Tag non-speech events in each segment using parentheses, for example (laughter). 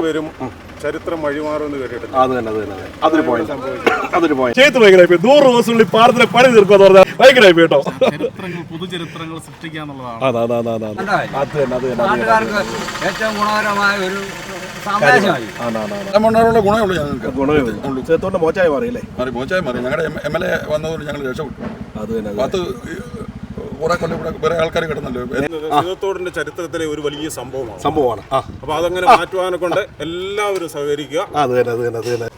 വരും ചരിത്രം വഴിമാറുമെന്ന് നൂറ് ദിവസത്തിനുള്ളിൽ പണി തീർക്കുമെന്ന് പറഞ്ഞാൽ ഭയങ്കരമായി കേട്ടോ. പുതുചരിത്രങ്ങൾ ഏറ്റവും ഗുണകരമായ ഒരു ഞങ്ങൾക്ക്. മോശമായി മാറിയില്ലേ മാറി മോച്ചായി മാറി. ഞങ്ങളുടെ എം എൽ എ വന്നതുകൊണ്ട് ഞങ്ങൾ രക്ഷപ്പെട്ടു. അത് തന്നെ അത് പത്ത് കുറെ കൊല്ലം ഇവിടെ വേറെ ആൾക്കാർ കിടന്നല്ലോ സിതത്തോടിന്റെ ചരിത്രത്തിലെ ഒരു വലിയ സംഭവമാണ്. സംഭവമാണ്. അപ്പൊ അതങ്ങനെ മാറ്റുവാനെ കൊണ്ട് എല്ലാവരും സഹകരിക്കുക. അത് തന്നെ അത് തന്നെ അത് തന്നെ.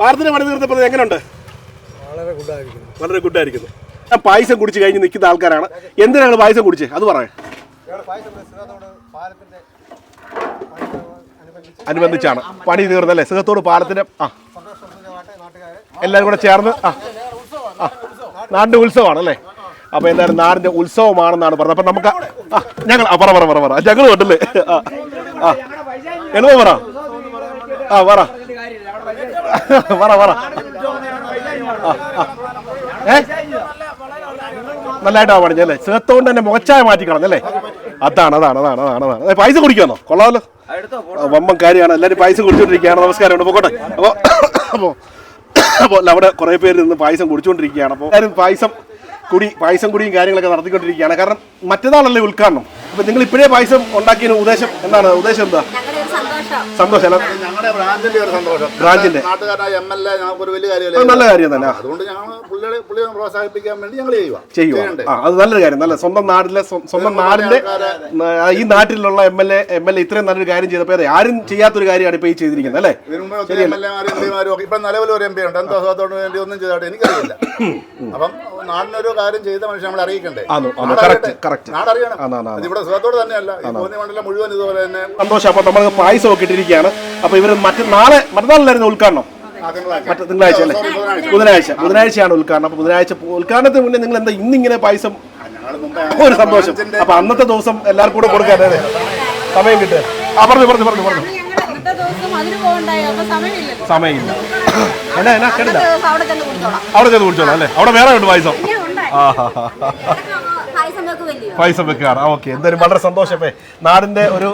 പാടത്തിന് പണി തീർത്തപ്പോൾ എങ്ങനെയുണ്ട് വളരെ ഗുഡായിരിക്കുന്നു. വളരെ ഗുഡായിരിക്കുന്നു. ഞാൻ പായസം കുടിച്ച് കഴിഞ്ഞ് നിൽക്കുന്ന ആൾക്കാരാണ്. എന്തിനാണ് പായസം കുടിച്ച്? അത് പറയാം. അനുബന്ധിച്ചാണ്. പണി തീർന്നല്ലേ? സുഖത്തോട് പാലത്തിന്റെ ആ. എല്ലാവരും കൂടെ ചേർന്ന് ആ. ആ. നാടിന്റെ ഉത്സവമാണ് അല്ലേ അപ്പൊ എന്തായാലും നാടിന്റെ ഉത്സവമാണെന്നാണ് പറഞ്ഞത് അപ്പൊ നമുക്ക് ഞങ്ങൾ ആ പറ പറ പറ പറ ഞങ്ങൾ കണ്ടല്ലേ ആ ആ പറ ആ പറ പറ പറ. ഏ നല്ലതായിട്ടാ പണിഞ്ഞല്ലേ ചേർത്തോണ്ട് തന്നെ മുഖച്ചായ മാറ്റി കളഞ്ഞല്ലേ അതാണ് അതാണ് അതാണ് അതാണ് അതാണ് പൈസ കുടിക്കാന്നോ കൊള്ളാമല്ലോ വമ്പൻ കാര്യമാണ് എല്ലാവരും പൈസ കുടിച്ചോണ്ടിരിക്കുകയാണ് നമസ്കാരം പോകട്ടെ അപ്പോൾ അപ്പോൾ അപ്പോൾ അവിടെ കുറേ പേര് നിന്ന് പായസം കുടിച്ചുകൊണ്ടിരിക്കുകയാണ് അപ്പോൾ എല്ലാവരും പായസം കുടി പായസം കുടിയും കാര്യങ്ങളൊക്കെ നടത്തിക്കൊണ്ടിരിക്കുകയാണ്. കാരണം മറ്റന്നാളല്ലേ ഉദ്ഘാടനം. അപ്പൊ നിങ്ങൾ ഇപ്പോഴേ പായസം ഉണ്ടാക്കിയതിന് ഉദ്ദേശം എന്താണ്? ഉദ്ദേശം എന്താ? ഞങ്ങളുടെ സന്തോഷം. സന്തോഷം അല്ല? ഞങ്ങളുടെ ബ്രാഞ്ചിന്റെ ഒരു സന്തോഷം. ബ്രാഞ്ചിന്റെ. നാട്ടുകാരായ എം എൽ എ ഞങ്ങൾക്ക് ഒരു വലിയ കാര്യമല്ലേ നല്ല കാര്യം തന്നെ അതുകൊണ്ട് ഞങ്ങൾ പുള്ളിയെ പുള്ളിയെ പ്രോത്സാഹിപ്പിക്കാൻ വേണ്ടി ഞങ്ങൾ ചെയ്യുക ചെയ്യുക ആ അത് നല്ലൊരു കാര്യം നല്ല സ്വന്തം നാട്ടിലെ സ്വ- സ്വന്തം നാടിന്റെ ഈ നാട്ടിലുള്ള M L A M L A ഇത്രയും നല്ലൊരു കാര്യം ചെയ്തപ്പോൾ അതെ ആരും ചെയ്യാത്തൊരു കാര്യമാണ് ഇപ്പൊ ഈ ചെയ്തിരിക്കുന്നത് അല്ലേ? എം എൽ എമാരും എം പിമാരും ഇപ്പം നിലവിൽ ഒരു എം പി ഉണ്ട് എന്തോ അസുഖത്തോട് വേണ്ടി ഒന്നും ചെയ്തോട്ടെ എനിക്കറിയില്ല. അപ്പം നാടിനൊരു കാര്യം ചെയ്ത മനുഷ്യൻ നമ്മൾ അറിയിക്കണ്ടേ? ആന്നു, ആന്നു. നാട് correct, അറിയട്ടെ. correct. നാട് അറിയണം. ആന്നു, ആന്നു, ആന്നു. ഇവിടെ സുഖത്തോട് തന്നെയല്ല. മണ്ഡലം മുഴുവൻ ഇതുപോലെ തന്നെ സന്തോഷം. അപ്പോൾ നമ്മൾ പായസം ഒക്കെ ഇട്ടിരിക്കുകയാണ് അപ്പോൾ ഇവർ മറ്റു നാളെ മറ്റന്നാളല്ലായിരുന്നു ഉദ്ഘാടനം. മറ്റു തിങ്കളാഴ്ച അല്ലേ? ബുധനാഴ്ച. ബുധനാഴ്ച. ബുധനാഴ്ചയാണ് ഉദ്ഘാടനം. അപ്പൊ ബുധനാഴ്ച ഉദ്ഘാടനത്തിന് മുന്നേ നിങ്ങൾ എന്താ ഇന്നിങ്ങനെ പായസം ഒരു സന്തോഷം. അപ്പൊ അന്നത്തെ ദിവസം എല്ലാവർക്കും കൂടെ കൊടുക്കാൻ അതെ സമയം കിട്ടുക. ആ പറഞ്ഞു പറഞ്ഞു പറഞ്ഞു പറഞ്ഞു. ദിവസം അതിന് പോകണ്ടായി. അപ്പൊ സമയമില്ലല്ലോ. സമയമില്ല. എന്നാ എന്നാ കേട്ടില്ല അവിടെ ചെന്ന് കുടിച്ചോളാം. അല്ലേ? അവിടെ വേറെ ഉണ്ട് പായസം. വെക്കുമല്ലയോ വെക്കുകയാണ്. ഓക്കെ. എന്തായാലും വളരെ സന്തോഷപ്പേ നാടിന്റെ ഒരു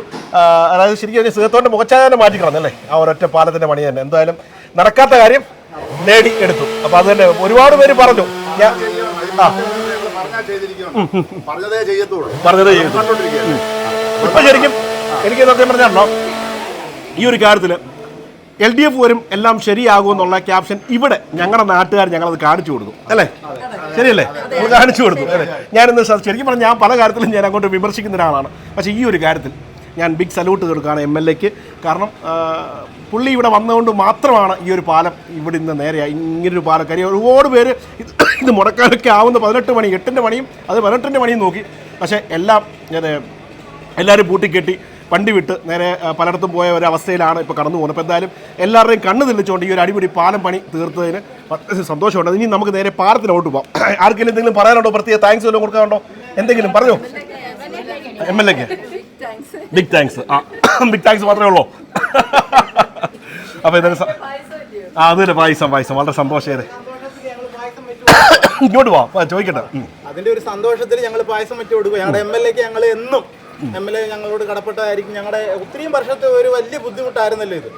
അതായത് ശരിക്കും സുഖത്തോന്റെ മുഖച്ചായ മാറ്റി കളഞ്ഞല്ലേ ആ ഒരൊറ്റ പാലത്തിന്റെ പണി തന്നെ. എന്തായാലും നടക്കാത്ത കാര്യം നേടി എടുത്തു. അപ്പൊ അത് തന്നെ ഒരുപാട് പേര് പറഞ്ഞു. ഞാൻ ആ. പറഞ്ഞതേ ചെയ്യത്തുള്ളൂ. ഇപ്പൊ ശരിക്കും എനിക്ക് സത്യം പറഞ്ഞാണോ ഈ ഒരു കാര്യത്തിൽ എൽ ഡി എഫ് വരും എല്ലാം ശരിയാകും എന്നുള്ള ക്യാപ്ഷൻ ഇവിടെ ഞങ്ങളുടെ നാട്ടുകാർ ഞങ്ങളത് കാണിച്ചു കൊടുത്തു അല്ലേ? ശരിയല്ലേ? നമ്മൾ കാണിച്ചു കൊടുത്തു അല്ലേ? ഞാനിന്ന് ശരിക്കും പറഞ്ഞാൽ ഞാൻ പല കാര്യത്തിലും ഞാൻ അങ്ങോട്ട് വിമർശിക്കുന്ന ഒരാളാണ്. പക്ഷേ ഈ ഒരു കാര്യത്തിൽ ഞാൻ ബിഗ് സല്യൂട്ട് കൊടുക്കുകയാണ് എം എൽ എക്ക്. കാരണം പുള്ളി ഇവിടെ വന്നതുകൊണ്ട് മാത്രമാണ് ഈ ഒരു പാലം ഇവിടെ ഇന്ന് നേരെയായി. ഇങ്ങനൊരു പാലം കാര്യം ഒരുപാട് പേര് (coughs) ഇത് മുടക്കാനൊക്കെ ആവുന്ന പതിനെട്ട് മണി എട്ടിന്റെ മണിയും അത് പതിനെട്ടിന്റെ മണിയും നോക്കി. പക്ഷേ എല്ലാം എല്ലാവരും പൂട്ടിക്കെട്ടി വണ്ടി വിട്ട് നേരെ പലയിടത്തും പോയ ഒരു അവസ്ഥയിലാണ് ഇപ്പോൾ കടന്നു പോകുന്നത്. അപ്പോൾ എന്തായാലും എല്ലാവരുടെയും കണ്ണ് തെളിച്ചുകൊണ്ട് ഈ ഒരു അടിപൊളി പാലം പണി തീർത്തതിന് സന്തോഷമുണ്ട്. ഇനി നമുക്ക് നേരെ പാലത്തിലോട്ട് പോകാം (clears throat) ആർക്കെങ്കിലും എന്തെങ്കിലും പറയാനുണ്ടോ? പ്രത്യേക താങ്ക്സ് വല്ലതും കൊടുക്കാനുണ്ടോ? എന്തെങ്കിലും പറഞ്ഞോ? എം എൽ എക്ക് ബിഗ് താങ്ക്സ് ആ (clears throat) ബിഗ് താങ്ക്സ് മാത്രമേ ഉള്ളൂ. (laughs) അപ്പോൾ ഇതൊരു ആ അതുതന്നെ പായസം പായസം. വളരെ സന്തോഷേറെ ഇങ്ങോട്ട് പോവാം ചോദിക്കട്ടെ. അതിന്റെ ഒരു സന്തോഷത്തിൽ ഞങ്ങൾ പായസം വെച്ച് കൊടുക്കും. ഞങ്ങളുടെ എം എൽ എക്ക് ഞങ്ങൾ എന്നും എം എൽ എ ഞങ്ങളോട് കടപ്പെട്ടതായിരിക്കും ഞങ്ങളുടെ ഒത്തിരിയും വർഷത്തെ ഒരു വലിയ ബുദ്ധിമുട്ടായിരുന്നല്ലോ ഇത്.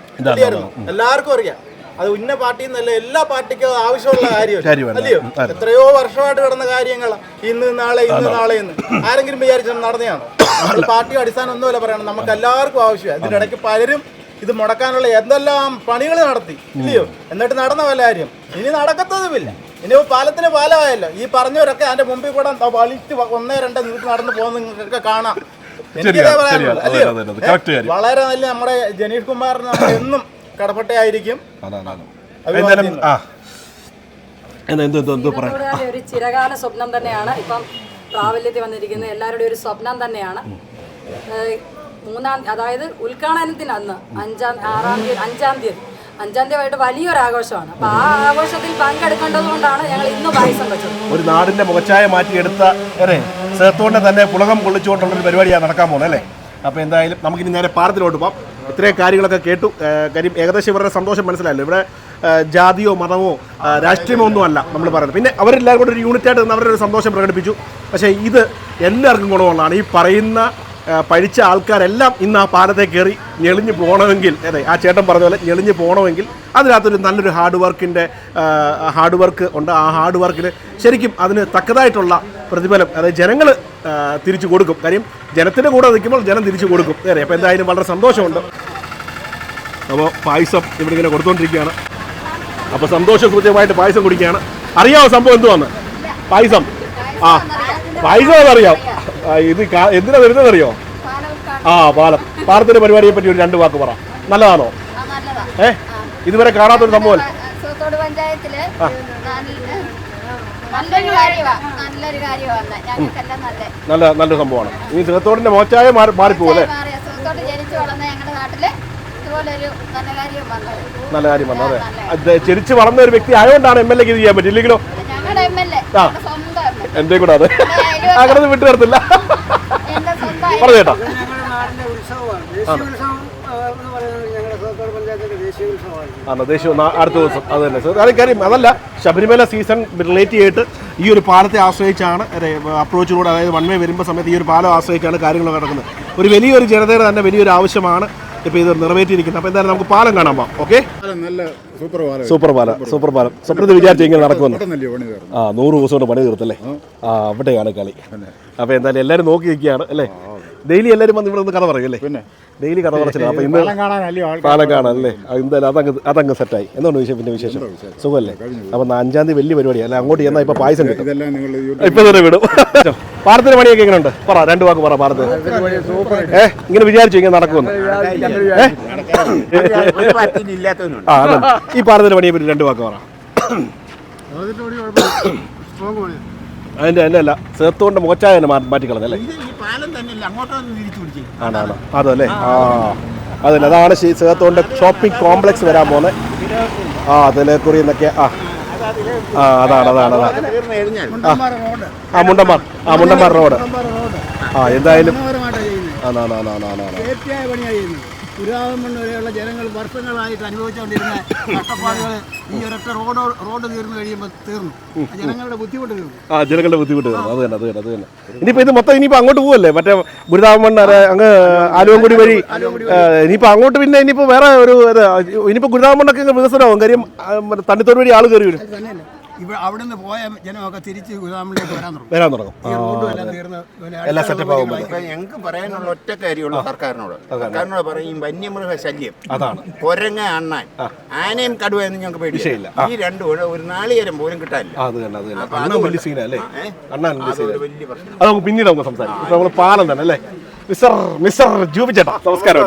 എല്ലാവർക്കും അറിയാം. അത് ഉന്ന പാർട്ടി എന്നല്ല എല്ലാ പാർട്ടിക്കും ആവശ്യമുള്ള. കാര്യമല്ല? അല്ലയോ? എത്രയോ വർഷമായിട്ട് കിടന്ന കാര്യങ്ങൾ. ഇന്ന് നാളെ ഇന്ന് നാളെ എന്ന്. ആരെങ്കിലും വിചാരിച്ച നടന്നതാണോ? നമ്മൾ പാർട്ടി അടിസ്ഥാനം ഒന്നുമല്ല പറയണം നമുക്ക് എല്ലാവർക്കും ആവശ്യമാണ്. ഇതിനിടയ്ക്ക് പലരും ഇത് മുടക്കാനുള്ള എന്തെല്ലാം പണികൾ നടത്തി. ഇല്ലയോ? എന്നിട്ട് നടന്ന വല്ല കാര്യം. ഇനി നടക്കത്തതുമില്ല. ഇനി പാലത്തിന് പാലമായല്ലോ ഈ പറഞ്ഞവരൊക്കെ അതിന്റെ മുമ്പിൽ കൂടെ വലിച്ച് ഒന്നേ രണ്ടേ നിങ്ങൾക്ക് നടന്നു പോകുന്ന കാണാം. വളരെ നല്ല നമ്മുടെ ജനീഷ് കുമാറിന് (coughs) എന്നും കടപ്പെട്ടയായിരിക്കും. ആയിരിക്കും അതാണ്. അഭിവാദ്യങ്ങൾ. എന്താ എന്തോ എന്തോ എന്തോ പറയാം? തൊഴിലാളി ഒരു ചിരകാല സ്വപ്നം തന്നെയാണ് ഇപ്പം പ്രാബല്യത്തിൽ വന്നിരിക്കുന്ന എല്ലാവരുടെയും ഒരു സ്വപ്നം തന്നെയാണ്. മൂന്നാം അതായത് ഉദ്ഘാടനത്തിന് അന്ന് അഞ്ചാം ആറാം തീയതി അഞ്ചാം തീയതി. അഞ്ചാം തീയതി വലിയൊരു ആഘോഷമാണ്. അപ്പൊ ആ ആഘോഷത്തിൽ പങ്കെടുക്കേണ്ടത് കൊണ്ടാണ് ഞങ്ങൾ ഇന്ന് പായസം വെച്ചത്. ഒരു നാടിന്റെ മുഖച്ഛായ മാറ്റിയെടുത്ത സേത്തോണ്ട് തന്നെ പുളകം കൊള്ളിച്ചുകൊണ്ടുള്ള ഒരു പരിപാടിയാണ് നടക്കാൻ പോകുന്നത് അല്ലേ? അപ്പോൾ എന്തായാലും നമുക്കിനി നേരെ പാറത്തിലോട്ട് പോകാം ഇത്രയും കാര്യങ്ങളൊക്കെ കേട്ടു. കാര്യം ഏകദേശം ഇവരുടെ സന്തോഷം മനസ്സിലായല്ലോ. ഇവിടെ ജാതിയോ മതമോ രാഷ്ട്രീയമോ ഒന്നും അല്ല നമ്മൾ പറയുന്നത്. പിന്നെ അവരെല്ലാവരും കൂടെ ഒരു യൂണിറ്റായിട്ട് നിന്ന് അവരുടെ ഒരു സന്തോഷം പ്രകടിപ്പിച്ചു. പക്ഷേ ഇത് എല്ലാവർക്കും ഗുണമുള്ളതാണ്. ഈ പറയുന്ന പഴിച്ച ആൾക്കാരെല്ലാം ഇന്ന് ആ പാലത്തെ കയറി ഞെളിഞ്ഞ് പോകണമെങ്കിൽ അതെ ആ ചേട്ടൻ പറഞ്ഞ പോലെ ഞെളിഞ്ഞ് പോകണമെങ്കിൽ അതിനകത്തൊരു നല്ലൊരു ഹാർഡ് വർക്കിന്റെ ഹാർഡ് വർക്ക് ഉണ്ട്. ആ ഹാർഡ് വർക്കിൽ ശരിക്കും അതിന് തക്കതായിട്ടുള്ള പ്രതിഫലം അതായത് ജനങ്ങൾ തിരിച്ചു കൊടുക്കും. കാര്യം ജനത്തിന്റെ കൂടെ നിൽക്കുമ്പോൾ ജനം തിരിച്ചു കൊടുക്കും. അതെ അപ്പോൾ എന്തായാലും വളരെ സന്തോഷമുണ്ട്. അപ്പോൾ പായസം ഇവിടെ ഇങ്ങനെ കൊടുത്തുകൊണ്ടിരിക്കുകയാണ് അപ്പോൾ സന്തോഷസൂചകമായിട്ട് പായസം കുടിക്കുകയാണ്. അറിയാമോ സംഭവം എന്തുവാന്ന്? പായസം. ആ പായസം അതറിയാം. ഇത് എന്തിനാ വരുന്നതെന്നറിയോ ആ പാലം. പാലത്തിന്റെ പരിപാടിയെ പറ്റി ഒരു രണ്ട് വാക്ക് പറ. നല്ലതാണോ? ഏ? ഇതുവരെ കാണാത്തൊരു സംഭവം പഞ്ചായത്തിൽ നല്ല- നല്ലൊരു സംഭവമാണ്. ഈ സേത്തോടിന്റെ മോച്ചായ മാറി മാറിപ്പോകും അല്ലേ? നല്ല കാര്യം വന്നു അതെ ചെരിച്ച് വളർന്ന ഒരു വ്യക്തി ആയതുകൊണ്ടാണ് എം എൽ എക്ക് ഇത് ചെയ്യാൻ പറ്റും ഇല്ലെങ്കിലോ? ആ. എന്റെ കൂടെ അതെ? അങ്ങനെ വിട്ടു തരത്തില്ല പറഞ്ഞു ചേട്ടാ ഞങ്ങളുടെ നാടിന്റെ ഉത്സവമാണ് ദേശീയ ഉത്സവം ആ, എന്ന് പറയുന്നത് ഞങ്ങളുടെ സഹകരണ പഞ്ചായത്തിന്റെ ദേശീയ ഉത്സവമാണ് ആണ് ദേശീയ നാ- അടുത്ത ദിവസം. അത് തന്നെ. സാർ അതെ കാര്യം അതല്ല ശബരിമല സീസൺ റിലേറ്റ് ചെയ്തിട്ട് ഈ ഒരു പാലത്തെ ആശ്രയിച്ചാണ് അപ്രോച്ചിലൂടെ അതായത് വൺ വേ വരുമ്പോൾ സമയത്ത് ഈ ഒരു പാലം ആശ്രയിച്ചാണ് കാര്യങ്ങൾ നടക്കുന്നത്. ഒരു വലിയൊരു ജനതയുടെ തന്നെ വലിയൊരു ആവശ്യമാണ് ഇപ്പോൾ ഇത് നിറവേറ്റിയിരിക്കുന്നത്. അപ്പോൾ എന്തായാലും നമുക്ക് പാലം കാണാൻ പോകാം ഓക്കെ സൂപ്പർ പാലം. സൂപ്പർ പാലം സ്വപ്നത്തിൽ വിചാരിച്ചു ഇങ്ങനെ നടക്കുമെന്ന്. ആ നൂറ് ദിവസം കൊണ്ട് പണി തീർത്തല്ലേ? ആ. അവിടെയാണ് കളി. അപ്പോൾ എന്തായാലും എല്ലാവരും നോക്കി നിൽക്കുകയാണ് അല്ലേ? ഡെയിലി എല്ലാവരും വന്ന് ഇവിടെ നിന്ന് കഥ പറയും അല്ലേ? പിന്നെ? ഡെയിലി കഥ പറച്ചില്ല അപ്പൊ ഇന്ന് പാലം കാണാനല്ലേ എന്തായാലും അതങ്ങ് അതങ്ങ് സെറ്റായി എന്താണ് വിശേഷം പിന്നെ വിശേഷം? സുഖമല്ലേ? അപ്പം അഞ്ചാം തീയതി വലിയ പരിപാടി അല്ല അങ്ങോട്ട് ചെന്നാൽ ഇപ്പൊ പായസം കിട്ടും. ഇതെല്ലാം നിങ്ങൾ ഇപ്പൊ തന്നെ വിടും. പാടത്തിന് പണിയൊക്കെ എങ്ങനെയുണ്ട്? പറ രണ്ട് വാക്ക് പറ പാടത്തിന് ഏ ഇങ്ങനെ വിചാരിച്ചു ഇങ്ങനെ നടക്കുമെന്ന്? ആ ഈ പാടത്തിന് പണിയെ പറ്റി രണ്ട് വാക്ക് പറ. (coughs) അതിന്റെ അല്ല അല്ല ചേർത്തുകൊണ്ട് മോച്ചായ മാറ്റിക്കളഞ്ഞല്ലേ ആണാണോ അതല്ലേ ആ. അതല്ലേ അതാണ് ചേർത്തുകൊണ്ട് ഷോപ്പിംഗ് കോംപ്ലക്സ് വരാൻ പോകുന്നത് ആ അതിലെ കുറി എന്നൊക്കെ ആ. ആ അതാണ് അതാണ് അതാണ്. ആ. ആ മുണ്ടന്മാർ ആ മുണ്ടന്മാർ റോഡ്. ആ എന്തായാലും ആണാണാണാണാണ് പുരാതനം വരെയുള്ള ജനങ്ങൾ വർഷങ്ങളായിട്ട് അനുഭവിച്ചുകൊണ്ടിരുന്ന കഷ്ടപ്പാടുകൾ ഈ ഒരൊറ്റ റോഡ് റോഡ് തീർന്നു കഴിയുമ്പോൾ തീർന്നു. ജനങ്ങളുടെ ബുദ്ധിമുട്ട് തീർന്നു. ആ ജനങ്ങളുടെ ബുദ്ധിമുട്ട് തീർന്നു. അത് തന്നെ അത് തന്നെ അത് തന്നെ. ഇനിയിപ്പോൾ ഇത് മൊത്തം ഇനിയിപ്പോൾ അങ്ങോട്ട് പോവല്ലേ? മറ്റേ ഗുരുതാമണ്ണ അങ്ങ് ആലുവൻകുടി വഴി? ഇനിയിപ്പോൾ അങ്ങോട്ട് പിന്നെ ഇനിയിപ്പോൾ വേറെ ഒരു ഇനിയിപ്പോൾ ഗുരുതാമണ്ണൊക്കെ വികസനമാകും കാര്യം തണ്ണിത്തോട് വഴി ആൾ കയറി വരും. ഇവിടെ അവിടെ നിന്ന് പോയ ജനമൊക്കെ തിരിച്ച് ഗുരുതാമിലേക്ക് വരാൻ തുടങ്ങും. വരാൻ തുടങ്ങും. എല്ലാം സെറ്റപ്പ് ആകുമ്പോൾ ഞങ്ങൾക്ക് പറയാനുള്ള ഒറ്റ കാര്യമുള്ളൂ സർക്കാരിനോട്. സർക്കാരിനോട് പറയും വന്യമൃഗ ശല്യം. അതാണ്. കൊരങ്ങ അണ്ണാൻ. ആനയും കടുവയൊന്നും ഞങ്ങൾക്ക് പേടിയില്ല. ഈ രണ്ടും ഒരു നാളികേരം പോലും കിട്ടാനില്ല. അത് തന്നെ അത് തന്നെ. അപ്പൊ വലിയ സീനല്ലേ ഏ? വലിയ പ്രശ്നം. അത് നമുക്ക് പിന്നീട് നമുക്ക് സംസാരിക്കാം. നമ്മൾ പാലം തന്നെ അല്ലേ? മിസ്റ്റർ മിസ്റ്റർ ജൂബി ചേട്ടാ നമസ്കാരം.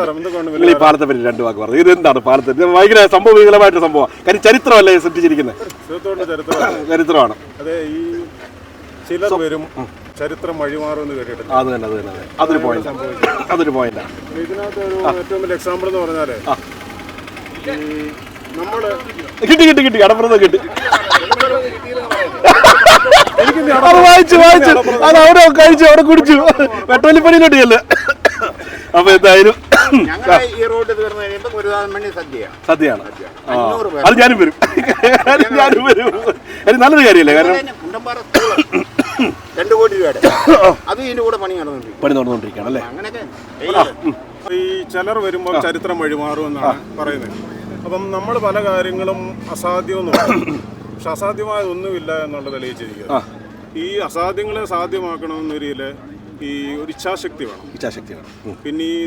നിങ്ങൾ ഈ പാലത്തെ പറ്റി രണ്ട് വാക്ക് പറഞ്ഞു. ഇത് എന്താണ് പാലത്തെ? ഭയങ്കര സംഭവ വികലമായിട്ട് സംഭവം കാര്യം ചരിത്രമല്ലേ സൃഷ്ടിച്ചിരിക്കുന്നത്? ചരിത്രമാണ്. അതെ ഈ ചിലർ വരും ചരിത്രം വഴിമാറുമെന്ന് കേട്ടിട്ടില്ല അത് തന്നെ അത് തന്നെ അതൊരു പോയിന്റ് അതൊരു ഇതിനകത്ത് ഒരു ഏറ്റവും വലിയ എക്സാമ്പിൾ എന്ന് പറഞ്ഞാൽ നമ്മൾ കിട്ടി കിട്ടി കിട്ടി. കടപ്പുറത്ത് കിട്ടി. അത് വായിച്ചു വായിച്ചു അത് അവിടെ കഴിച്ചു അവിടെ കുടിച്ചു. വെട്ടോലിപ്പണിയിലോട്ട് ചെല്ല്. അപ്പൊ എന്തായാലും ഈ റോഡ് തീർന്നു കഴിയുമ്പോൾ ഗുരുദാസൻ മണി സദ്യയാണ്. സത്യമാണ് ആ. അഞ്ഞൂറ് പേർ. അത് ഞാനും വരും. ഞാനും വരും. അത് നല്ലൊരു കാര്യമല്ലേ? കാരണം രണ്ടു തന്നെ സ്കൂൾ. രണ്ട് കോടി രൂപയുടെ. അതും ഇതിന്റെ കൂടെ പണി നടന്നുകൊണ്ടിരിക്കും പണി നടന്നുകൊണ്ടിരിക്കുകയാണ് അല്ലേ? അങ്ങനെയൊക്കെ ഈ ചിലർ വരുമ്പോൾ ചരിത്രം വഴിമാറുമെന്നാണ് പറയുന്നത്. അപ്പം നമ്മൾ പല കാര്യങ്ങളും അസാധ്യമെന്ന് പറയും പക്ഷെ അസാധ്യമായ ഒന്നുമില്ല എന്നുള്ളത് തെളിയിച്ചിരിക്കുക ഈ അസാധ്യങ്ങളെ സാധ്യമാക്കണമെന്നൊരിയിൽ ഈ ഒരു ഇച്ഛാശക്തി വേണം. ഇച്ഛാശക്തി വേണം. പിന്നെ ഈ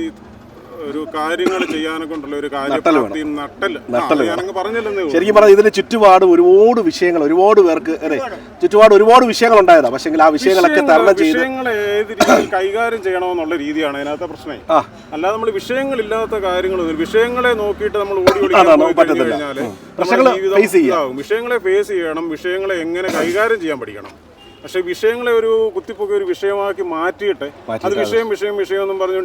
ഒരു കാര്യങ്ങൾ ചെയ്യാനെ കൊണ്ടുള്ള ഒരു നട്ടൽ കാര്യപ്രാപ്തിയും നട്ടൽ നട്ടൽ ഞാനങ്ങ് പറഞ്ഞില്ലെന്നേ ഉള്ളൂ. ശരിക്കും പറഞ്ഞാൽ ഇതിന് ചുറ്റുപാട് ഒരുപാട് വിഷയങ്ങൾ ഒരുപാട് പേർക്ക് അതെ ചുറ്റുപാട് ഒരുപാട് വിഷയങ്ങൾ ഉണ്ടായതാ പക്ഷെങ്കിൽ ആ വിഷയങ്ങളൊക്കെ തരണം ചെയ്ത് വിഷയങ്ങൾ ഏത് രീതിയിൽ കൈകാര്യം ചെയ്യണമെന്നുള്ള രീതിയാണ് അതിനകത്തെ പ്രശ്നം ആ. അല്ലാതെ നമ്മൾ വിഷയങ്ങളില്ലാത്ത കാര്യങ്ങൾ വിഷയങ്ങളെ നോക്കിയിട്ട് നമ്മൾ ഓടി ഓടി പോയി പറ്റത്തില്ല. കഴിഞ്ഞാൽ ഉം. നമ്മുടെ പ്രശ്നങ്ങൾ ജീവിതം face ചെയ്യാം. ഇതാവും. വിഷയങ്ങളെ ഫേസ് ചെയ്യണം വിഷയങ്ങളെ എങ്ങനെ കൈകാര്യം ചെയ്യാൻ പഠിക്കണം പക്ഷെ വിഷയങ്ങളെ ഒരു കുത്തിപ്പൊക്കെ ഒരു വിഷയമാക്കി മാറ്റിയിട്ട് അത് വിഷയം വിഷയം വിഷയം എന്നും വലിയ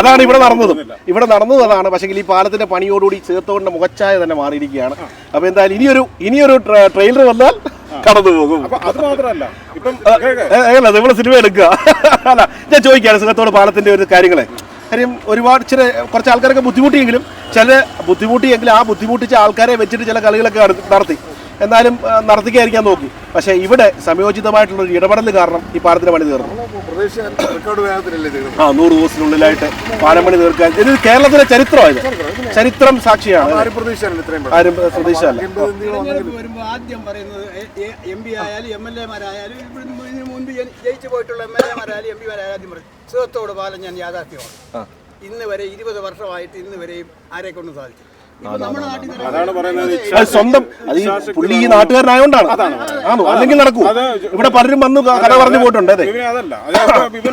അതാണ് ഇവിടെ നടന്നതും. ഇവിടെ നടന്നതും അതാണ്. പക്ഷേ ഈ പാലത്തിന്റെ പണിയോടുകൂടി ചേർത്തുകൊണ്ട് മുഖച്ചായ തന്നെ മാറിയിരിക്കുകയാണ്. അപ്പൊ എന്തായാലും ഇനിയൊരു ഇനിയൊരു ട്രെയിലർ വന്നാൽ കടന്നു പോകും. അത് മാത്രമല്ല. അല്ല നിങ്ങൾ സിനിമ എടുക്കുക. അല്ല ഞാൻ ചോദിക്കുകയാണ് സുഖത്തോട് പാലത്തിന്റെ ഒരു കാര്യങ്ങളെ. കാര്യം ഒരുപാട് ചില കുറച്ച് ആൾക്കാരൊക്കെ ബുദ്ധിമുട്ടിയെങ്കിലും ചില ബുദ്ധിമുട്ടിയെങ്കിലും ആ ബുദ്ധിമുട്ടിച്ച ആൾക്കാരെ വെച്ചിട്ട് ചില കളികളൊക്കെ നടത്തി. എന്നാലും നടത്തിക്കായിരിക്കാൻ നോക്കി. പക്ഷേ ഇവിടെ സംയോജിതമായിട്ടുള്ള ഒരു ഇടപെടൽ കാരണം ഈ പാലത്തിന്റെ പണി തീർന്നു. ആ നൂറ് ദിവസത്തിനുള്ളിലായിട്ട് പാലം പണി തീർക്കാൻ. ഇത് കേരളത്തിലെ ചരിത്രമായത് ചരിത്രം സാക്ഷിയാണ്. ആരും പ്രതീക്ഷയല്ല ആദ്യം പറയുന്നത് എം പി ആയാലും എം എൽ എമാരായാലും ഇവിടുന്ന് മുൻപ് ജയിച്ചു പോയിട്ടുള്ള എം എൽ എമാരായാലും എം പിമാരായാലും ആദ്യം പറയും സുഖത്തോട് പാലം ഞാൻ യാഥാർത്ഥ്യമാണ്. ഇന്ന് വരെ ഇരുപത് വർഷമായിട്ട് ഇന്ന് വരെയും ആരെ കൊണ്ടും സാധിച്ചു ഇപ്പൊ നമ്മുടെ നാട്ടിൽ അതാണ്. പറയുന്നത് അത് സ്വന്തം അത് ഈ പുള്ളി ഈ നാട്ടുകാരനായോണ്ടാണ്. ആണോ? അല്ലെങ്കിൽ നടക്കൂ. ഇവിടെ പലരും വന്നു കഥ പറഞ്ഞു പോയിട്ടുണ്ട് അതെ. അതല്ല. അത്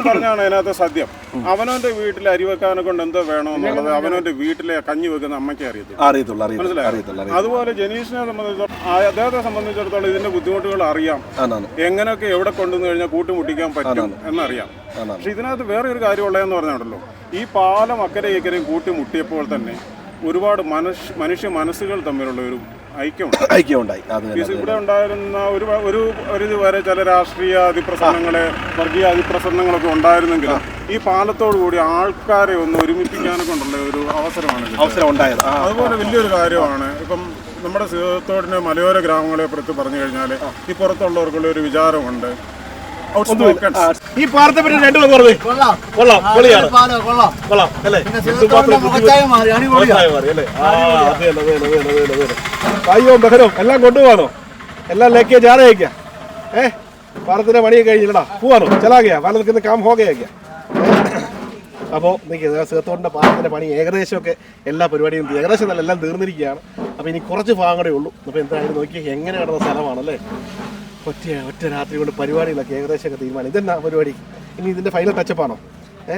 പറഞ്ഞാണ് അതിനകത്ത് സത്യം. അവനവന്റെ വീട്ടിൽ അരി വെക്കാനെ കൊണ്ട് എന്തോ വേണമെന്നുള്ളത് അവനവന്റെ വീട്ടിലെ കഞ്ഞി വെക്കുന്ന അമ്മയ്ക്ക് അറിയത്തില്ല അറിയത്തുള്ളൂ അറിയത്തുള്ളൂ മനസ്സിലായോ? അറിയത്തുള്ളൂ അറിയത്തുള്ളൂ. അതുപോലെ ജനീഷിനെ സംബന്ധിച്ചിടത്തോളം അദ്ദേഹത്തെ സംബന്ധിച്ചിടത്തോളം ഇതിന്റെ ബുദ്ധിമുട്ടുകൾ അറിയാം. എങ്ങനെയൊക്കെ എവിടെ കൊണ്ടുവന്നു കഴിഞ്ഞാൽ കൂട്ടുമുട്ടിക്കാൻ പറ്റും എന്നറിയാം. പക്ഷെ ഇതിനകത്ത് വേറെ ഒരു കാര്യം ഉള്ളതെന്ന് പറഞ്ഞാണല്ലോ ഈ പാലം അക്കരെ ഇക്കരെയും കൂട്ടിമുട്ടിയപ്പോൾ തന്നെ ഒരുപാട് മനുഷ്യ മനുഷ്യ മനസ്സുകൾ തമ്മിലുള്ള ഒരു ഐക്യമുണ്ട്. ഐക്യമുണ്ടായി. ഇവിടെ ഉണ്ടായിരുന്ന ഒരു ഒരു ഒരു വരെ ചില രാഷ്ട്രീയ അതിപ്രസംഗങ്ങളെ വർഗീയ അതിപ്രസംഗങ്ങളൊക്കെ ഉണ്ടായിരുന്നെങ്കിലും ഈ പാലത്തോടു കൂടി ആൾക്കാരെ ഒന്ന് ഒരുമിപ്പിക്കാനൊക്കെ കൊണ്ടുള്ള ഒരു അവസരമാണ് അവസരം ഉണ്ടായത്. അതുപോലെ വലിയൊരു കാര്യമാണ്. ഇപ്പം നമ്മുടെ സിഹത്തോടിന് മലയോര ഗ്രാമങ്ങളെ കുറിച്ച് പറഞ്ഞു കഴിഞ്ഞാൽ ഈ പുറത്തുള്ളവർക്കുള്ള ഒരു വിചാരമുണ്ട്. ഈ പാടത്തെ പറ്റി രണ്ടു പേർ പറഞ്ഞു കൊള്ളാം. കൊള്ളാം പൊളിയാണ്. കൊള്ളാം. അല്ലേ? അയ്യോ ബഹനോ എല്ലാം കൊണ്ടുപോകാനോ എല്ലാം ലേക്കിയ ജാറ അയക്കാം ഏ? പണിയെ പണിയൊക്കെ കഴിഞ്ഞില്ലടാ. പോവാനോ വല നിൽക്കുന്ന കാം ഹോകയാക്കിയ. അപ്പോൾ നിൽക്കുക സേത്തോടിന്റെ പാലത്തിന്റെ പണി ഏകദേശമൊക്കെ എല്ലാ പരിപാടിയും ഏകദേശം നല്ല എല്ലാം തീർന്നിരിക്കുകയാണ്. അപ്പോൾ ഇനി കുറച്ച് ഭാഗം ഭാഗങ്ങളേ ഉള്ളൂ. അപ്പോൾ എന്തായാലും നോക്കി എങ്ങനെ കിടന്ന സ്ഥലമാണല്ലേ ഒറ്റ ഒറ്റ രാത്രി കൊണ്ട് പരിപാടികളൊക്കെ ഏകദേശമൊക്കെ തീരുമാനം. ഇതെന്നാ പരിപാടി? ഇനി ഇതിന്റെ ഫൈനൽ ടച്ചപ്പാണോ ഏ?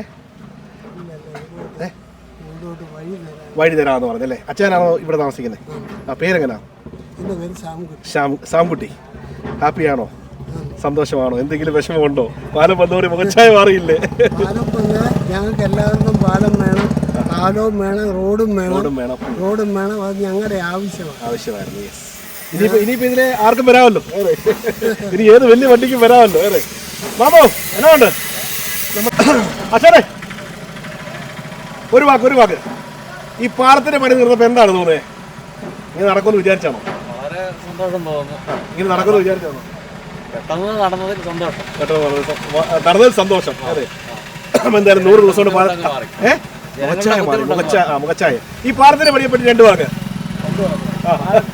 വഴി തരാമെന്ന് പറഞ്ഞല്ലേ അച്ഛനാണോ ഇവിടെ താമസിക്കുന്നത്? ആ പേരെങ്ങനാ? സാംകുട്ടി ഹാപ്പിയാണോ സന്തോഷമാണോ? എന്തെങ്കിലും വിഷമമുണ്ടോ? പാലം വന്നോറി മുഖച്ചായ മാറിയില്ലേ? പാലം ഞങ്ങൾക്ക് എല്ലാവർക്കും പാലം വേണം പാലവും വേണം റോഡും വേണം. റോഡും വേണം. റോഡും വേണം അത് ഞങ്ങളുടെ ആവശ്യമാണ്. ആവശ്യമായിരുന്നു. യെസ് ഇനിയിപ്പോ ഇനിയിപ്പോ ഇതിനെ ആർക്കും വരാമല്ലോ. ഇനി ഏത് വലിയ വണ്ടിക്കും വരാമല്ലോ. ഏറെ. മാമോ എന്നാ ഉണ്ട്? അച്ഛനെ ഒരു വാക്ക് ഒരു വാക്ക്. ഈ പാലത്തിന്റെ പണി തീർന്നപ്പോ എന്താണ് തോന്നുന്നത് ഇങ്ങനെ നടക്കുമെന്ന് വിചാരിച്ചാണോ? വളരെ സന്തോഷം തോന്നുന്നു. ഇങ്ങനെ നടക്കുമെന്ന് വിചാരിച്ചാണോ? പെട്ടെന്ന് നടന്നതിൽ സന്തോഷം. നടന്നതിൽ സന്തോഷം. അതെ. എന്തായാലും നൂറ് ദിവസം കൊണ്ട് പാലം ഏ? മുഖച്ചായ മാറി മുഖച്ചായ മുഖച്ചായ ഈ പാലത്തിന്റെ പണിയെ പറ്റി രണ്ട് വാക്ക്.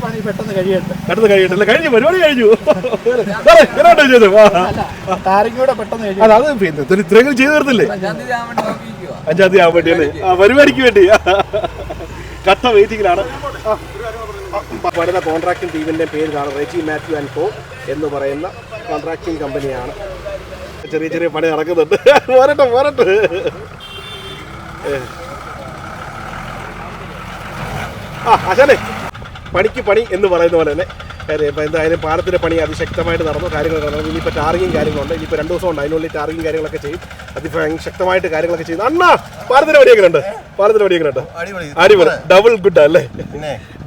പണി പെട്ടെന്ന് കഴിയട്ടെ. പെട്ടെന്ന് കഴിയട്ടല്ലേ കഴിഞ്ഞു പരിപാടി കഴിഞ്ഞു. ചെയ്തു. താരങ്ങൂടെ പെട്ടെന്ന് കഴിയും അത് പിന്നെ ഇത്ര- ഇത്രയെങ്കിലും ചെയ്തു തീർത്തില്ലേ അഞ്ചാം തീയതി ആവാൻ വേണ്ടി അല്ലേ ആ പരിപാടിക്ക് വേണ്ടി. കട്ട വെയിറ്റിംഗിലാണ് വരുന്ന കോൺട്രാക്ടിംഗ് ടീമിന്റെ പേരിലാണ് റെജി മാത്യു ആൻഡ് കോ എന്ന് പറയുന്ന കോൺട്രാക്ടിംഗ് കമ്പനിയാണ്. ചെറിയ ചെറിയ പണി നടക്കുന്നുണ്ട്. പോരട്ടെ പോരട്ടെ ആ അച്ഛനെ പണിക്ക് പണി എന്ന് പറയുന്ന പോലെ തന്നെ. കാര്യം ഇപ്പോൾ എന്തായാലും പാലത്തിന്റെ പണി അതിശക്തമായിട്ട് നടന്നു കാര്യങ്ങൾ നടന്നു. ഇനിയിപ്പോൾ ടാറിങ്ങും കാര്യങ്ങളുണ്ട്. ഇനിയിപ്പോൾ രണ്ട് ദിവസം ഉണ്ട് അതിനുള്ളിൽ ടാറിങ്ങും കാര്യങ്ങളൊക്കെ ചെയ്യും. അതിഭയങ്കര ശക്തമായിട്ട് കാര്യങ്ങളൊക്കെ ചെയ്യുന്നു. അണ്ണാ പാലത്തിന്റെ പണിയൊക്കെയുണ്ട് പാലത്തിന്റെ പണിയൊക്കെയുണ്ട് അടിപൊളി. ഡബിൾ ഗുഡ് അല്ലേ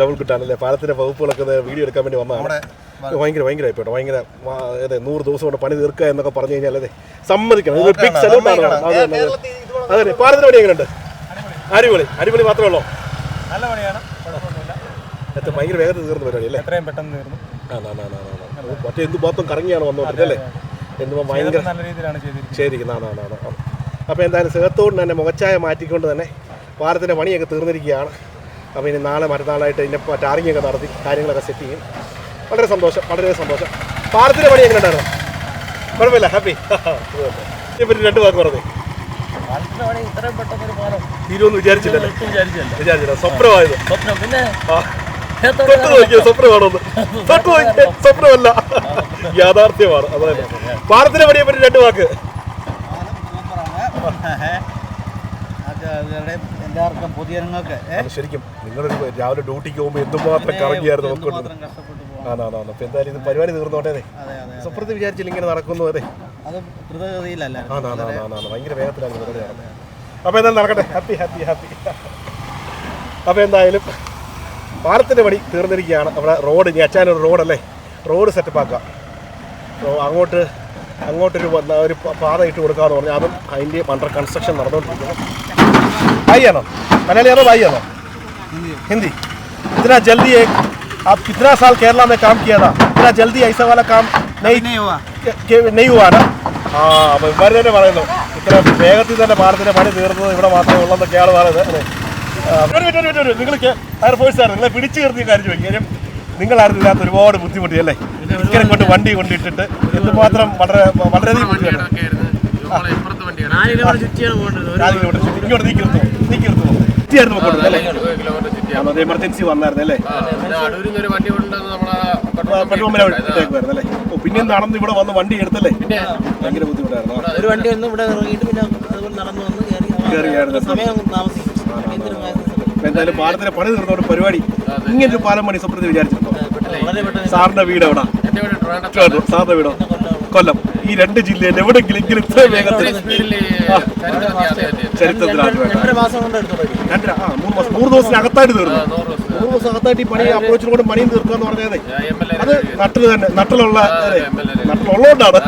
ഡബിൾ ഗുഡ് ആണല്ലേ? പാലത്തിന്റെ വകുപ്പുകളൊക്കെ വീഡിയോ എടുക്കാൻ വേണ്ടി വന്നതാണ്. ഭയങ്കര ഭയങ്കര കേട്ടോ ഭയങ്കര അതെ നൂറ് ദിവസം കൊണ്ട് പണി തീർക്കുക എന്നൊക്കെ പറഞ്ഞു കഴിഞ്ഞാൽ അതെ സമ്മതിക്കണം. ഇത് ബിഗ് സലൂട്ടാണ് അതെ അതെ. അതെ പാലത്തിന്റെ പണി എങ്ങനെയുണ്ട്? അടിപൊളി. അടിപൊളി മാത്രമേ ഉള്ളൂ? നല്ല പണിയാണ്. എത്ര ഭയങ്കര വേഗത്തിൽ തീർന്ന പരിപാടി അല്ലേ എത്രയും പെട്ടെന്ന് തീർന്നു. ആ, ആ, ആ, ആ. മറ്റേ എന്ത് മൊത്തം കറങ്ങിയാണ് വന്നോട്ടെ അല്ലേ എന്തുമ്പോൾ ഭയങ്കര നല്ല രീതിയിലാണ് ചെയ്തിരിക്കുന്നത്. ആണ് ആണ് ആണ് അപ്പോൾ എന്തായാലും സിഹത്തോട് തന്നെ മുഖച്ചായ മാറ്റിക്കൊണ്ട് തന്നെ വാരത്തിന്റെ പണിയൊക്കെ തീർന്നിരിക്കുകയാണ്. അപ്പോൾ ഇനി നാളെ മറ്റന്നാളായിട്ട് ഇതിന്റെ ടാറിങ്ങൊക്കെ നടത്തി കാര്യങ്ങളൊക്കെ സെറ്റ് ചെയ്യും. വളരെ സന്തോഷം വളരെ സന്തോഷം. പാലത്തിന്റെ പണി എങ്ങനെ ഉണ്ടായിരുന്നു? കുഴപ്പമില്ല ഹാപ്പി (laughs) ഇപ്പം രണ്ട് വാക്ക് പറഞ്ഞു. തീരുമെന്ന് വിചാരിച്ചില്ലല്ലോ? വിചാരിച്ചല്ല. സ്വപ്നമായത്. സ്വപ്നം. പിന്നെ. തൊട്ട് നോക്കിയോ സ്വപ്നമാണോന്ന്? തൊട്ട് നോക്കിയ സ്വപ്നമല്ല. യാഥാർത്ഥ്യമാണ്. അതെ പാലത്തിനെ പണിയെ പറ്റി രണ്ട് വാക്ക്. എല്ലാവർക്കും പൊതുജനങ്ങൾക്ക് ശരിക്കും നിങ്ങൾ രാവിലെ ഡ്യൂട്ടിക്ക് പോകുമ്പോൾ എന്തുമാത്രം കറങ്ങിയായിരുന്നു നോക്കുന്നത്? കഷ്ടപ്പെട്ടു ആണോ ആണോ അപ്പൊ എന്തായാലും ഇത് പരിപാടി തീർന്നോട്ടേ സ്വപ്നത്തിൽ വിചാരിച്ചില്ല ഇങ്ങനെ നടക്കുന്നു അതെ അത് ദ്രുതഗതിയിലല്ല ആണോ ആണോ ആണോ ആണോ ഭയങ്കര വേഗത്തിലാണ് പരിപാടി നടന്നത് അപ്പൊ എന്തായാലും നടക്കട്ടെ. ഹാപ്പി ഹാപ്പി ഹാപ്പി അപ്പൊ എന്തായാലും പാലത്തിന്റെ പണി തീർന്നിരിക്കുകയാണ് അവിടെ റോഡ് ഇനി അച്ചാനൊരു റോഡല്ലേ റോഡ് സെറ്റപ്പ് ആക്കാം അപ്പോൾ അങ്ങോട്ട് അങ്ങോട്ടൊരു വന്ന ഒരു പ- പാത ഇട്ട് കൊടുക്കാമെന്ന് പറഞ്ഞു അതും അതിൻ്റെ അണ്ടർ കൺസ്ട്രക്ഷൻ നടന്നുകൊണ്ടിരിക്കുന്നു भाई आनो मलयाली आनो भाई आनो हिंदी इतना जल्दी एक आप कितना साल केरला में काम किया था इतना जल्दी ऐसा वाला काम नहीं नहीं हुआ नहीं हुआ ना ആ അപ്പൊ ഇവർ തന്നെ പറയുന്നു ഇത്ര വേഗത്തിൽ തന്നെ പാലത്തിന്റെ പണി തീർന്നത് ഇവിടെ മാത്രമേ ഉള്ളെന്നൊക്കെയാണ് പറയുന്നത് അല്ലേ നിങ്ങൾ ഫയർഫോഴ്സ് ആണ്. നിങ്ങളെ പിടിച്ചു കയറുന്ന കാര്യം ചോദിക്കാനും നിങ്ങളായിരുന്നു ഇതിനകത്ത് ഒരുപാട് ബുദ്ധിമുട്ടി അല്ലേ? ഇങ്ങനെ കൊണ്ട് വണ്ടി കൊണ്ടിട്ടിട്ട് എന്തുമാത്രം വളരെ വളരെയധികം ഇങ്ങോട്ട് ചുറ്റിയായിരുന്നു അത് എമർജൻസി വന്നായിരുന്നു അല്ലേ? പെട്രോൾ ഓ പിന്നെയും നടന്ന് ഇവിടെ വന്ന് വണ്ടി എടുത്തല്ലേ? ഭയങ്കര ബുദ്ധിമുട്ടായിരുന്നു. ഒരു വണ്ടി വന്ന് ഇവിടെ ഇറങ്ങിയിട്ട് പിന്നെ നടന്നു വന്ന് കയറി. കയറിയായിരുന്നു. സമയം താമസിക്കും. എന്തായാലും പാലത്തിന്റെ പണി തീർന്നോണ്ട് പരിപാടി. ഇങ്ങനെ ഒരു പാലം പണി സ്വപ്നത്തിൽ വിചാരിച്ചിട്ടുണ്ടോ? സാറിന്റെ വീട് എവിടാ. സാറിന്റെ വീടോ? കൊല്ലം. ഈ രണ്ട് ജില്ലയിൽ എവിടെങ്കിലും ഇത്രയും വേഗത്തിൽ ചരിത്രത്തിലാണ് ആ മൂന്ന് മാസം നൂറ് ദിവസത്തിനകത്തായിട്ട് തീർന്നു. നൂറ് ദിവസം. അകത്തായിട്ട് ഈ പണി അപ്രോച്ചിലൂടെ കൊണ്ട് പണിയും തീർക്കാന്ന് പറഞ്ഞതേ. അത് നട്ടിൽ തന്നെ നട്ടിലുള്ള അതെ, നട്ടിലുള്ളതുകൊണ്ടാണ്.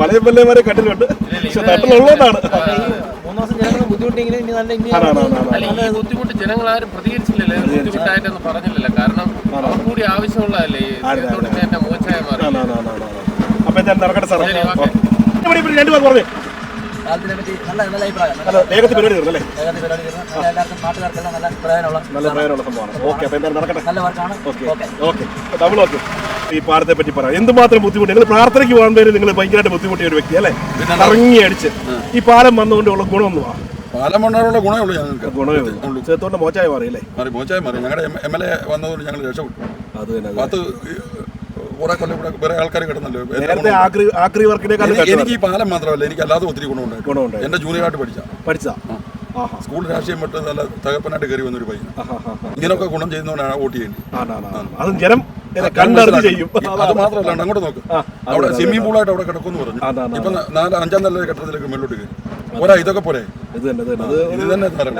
പല എം എൽ എമാരെ കണ്ടിട്ടുണ്ട്. പക്ഷെ നട്ടിലുള്ളതുകൊണ്ടാണ്. അല്ല ഈ ബുദ്ധിമുട്ട് ജനങ്ങൾ ആരും പ്രതികരിച്ചില്ലല്ലേ ബുദ്ധിമുട്ടായിട്ടൊന്നും പറഞ്ഞില്ലല്ലോ. കാരണം കൂടി ആവശ്യമുള്ളതല്ലേ എന്റെ മോശമായ മാറി. ഈ പാടത്തെ പറ്റി പറയാം. എന്തുമാത്രം ബുദ്ധിമുട്ട്? നിങ്ങൾ പ്രാർത്ഥനയ്ക്ക് പോകാൻ പേര് നിങ്ങൾ ഭയങ്കരമായിട്ട് ബുദ്ധിമുട്ടിയ ഒരു വ്യക്തി അല്ലേ? ഇറങ്ങി അടിച്ച്. ഈ പാലം വന്നുകൊണ്ടുള്ള ഗുണമൊന്നുമാ പാലം കൊണ്ടാനുള്ള ഗുണമേ ഉള്ളൂ ഞങ്ങൾക്ക്. ഗുണമേ ഉള്ളൂ. ചേത്തോണ്ട് മോശമായി മാറിയില്ലേ മാറി മോശമായി മാറി ഞങ്ങളുടെ എം എൽ എ വന്നതുകൊണ്ട് ഞങ്ങൾ രക്ഷപ്പെട്ടു അത് തന്നെ പത്ത് കുറെ കൊല്ലം ഇവിടെ വേറെ ആൾക്കാർ വർക്കിനേക്കാളും എനിക്ക് ഈ പാലം മാത്രമല്ല എനിക്ക് അല്ലാതെ ഒത്തിരി ഗുണമുണ്ട്. എന്റെ ജൂനിയറായിട്ട് പഠിച്ച. പഠിച്ചാ? സ്കൂൾ രാഷ്ട്രീയം വിട്ട് നല്ല തകപ്പനായിട്ട് കയറി വന്നൊരു പയ്യൻ. ഇങ്ങനെയൊക്കെ ഗുണം ചെയ്യുന്നതുകൊണ്ടാണ് വോട്ട് ചെയ്യേണ്ടത്. ജനം അത് മാത്രമല്ല അങ്ങോട്ട് നോക്ക്. അവിടെ സ്വിമ്മിംഗ് പൂളായിട്ട് അവിടെ കിടക്കുമെന്ന് പറഞ്ഞു. ഇപ്പൊ നാല് അഞ്ചാം നല്ല കെട്ടിടത്തിലേക്ക് മേലോട്ട് കയറി. ഇതൊക്കെ പോലെ ഇത് തന്നെ ഇത് തന്നെ. അത് ഇത് തന്നെ ധാരാളം.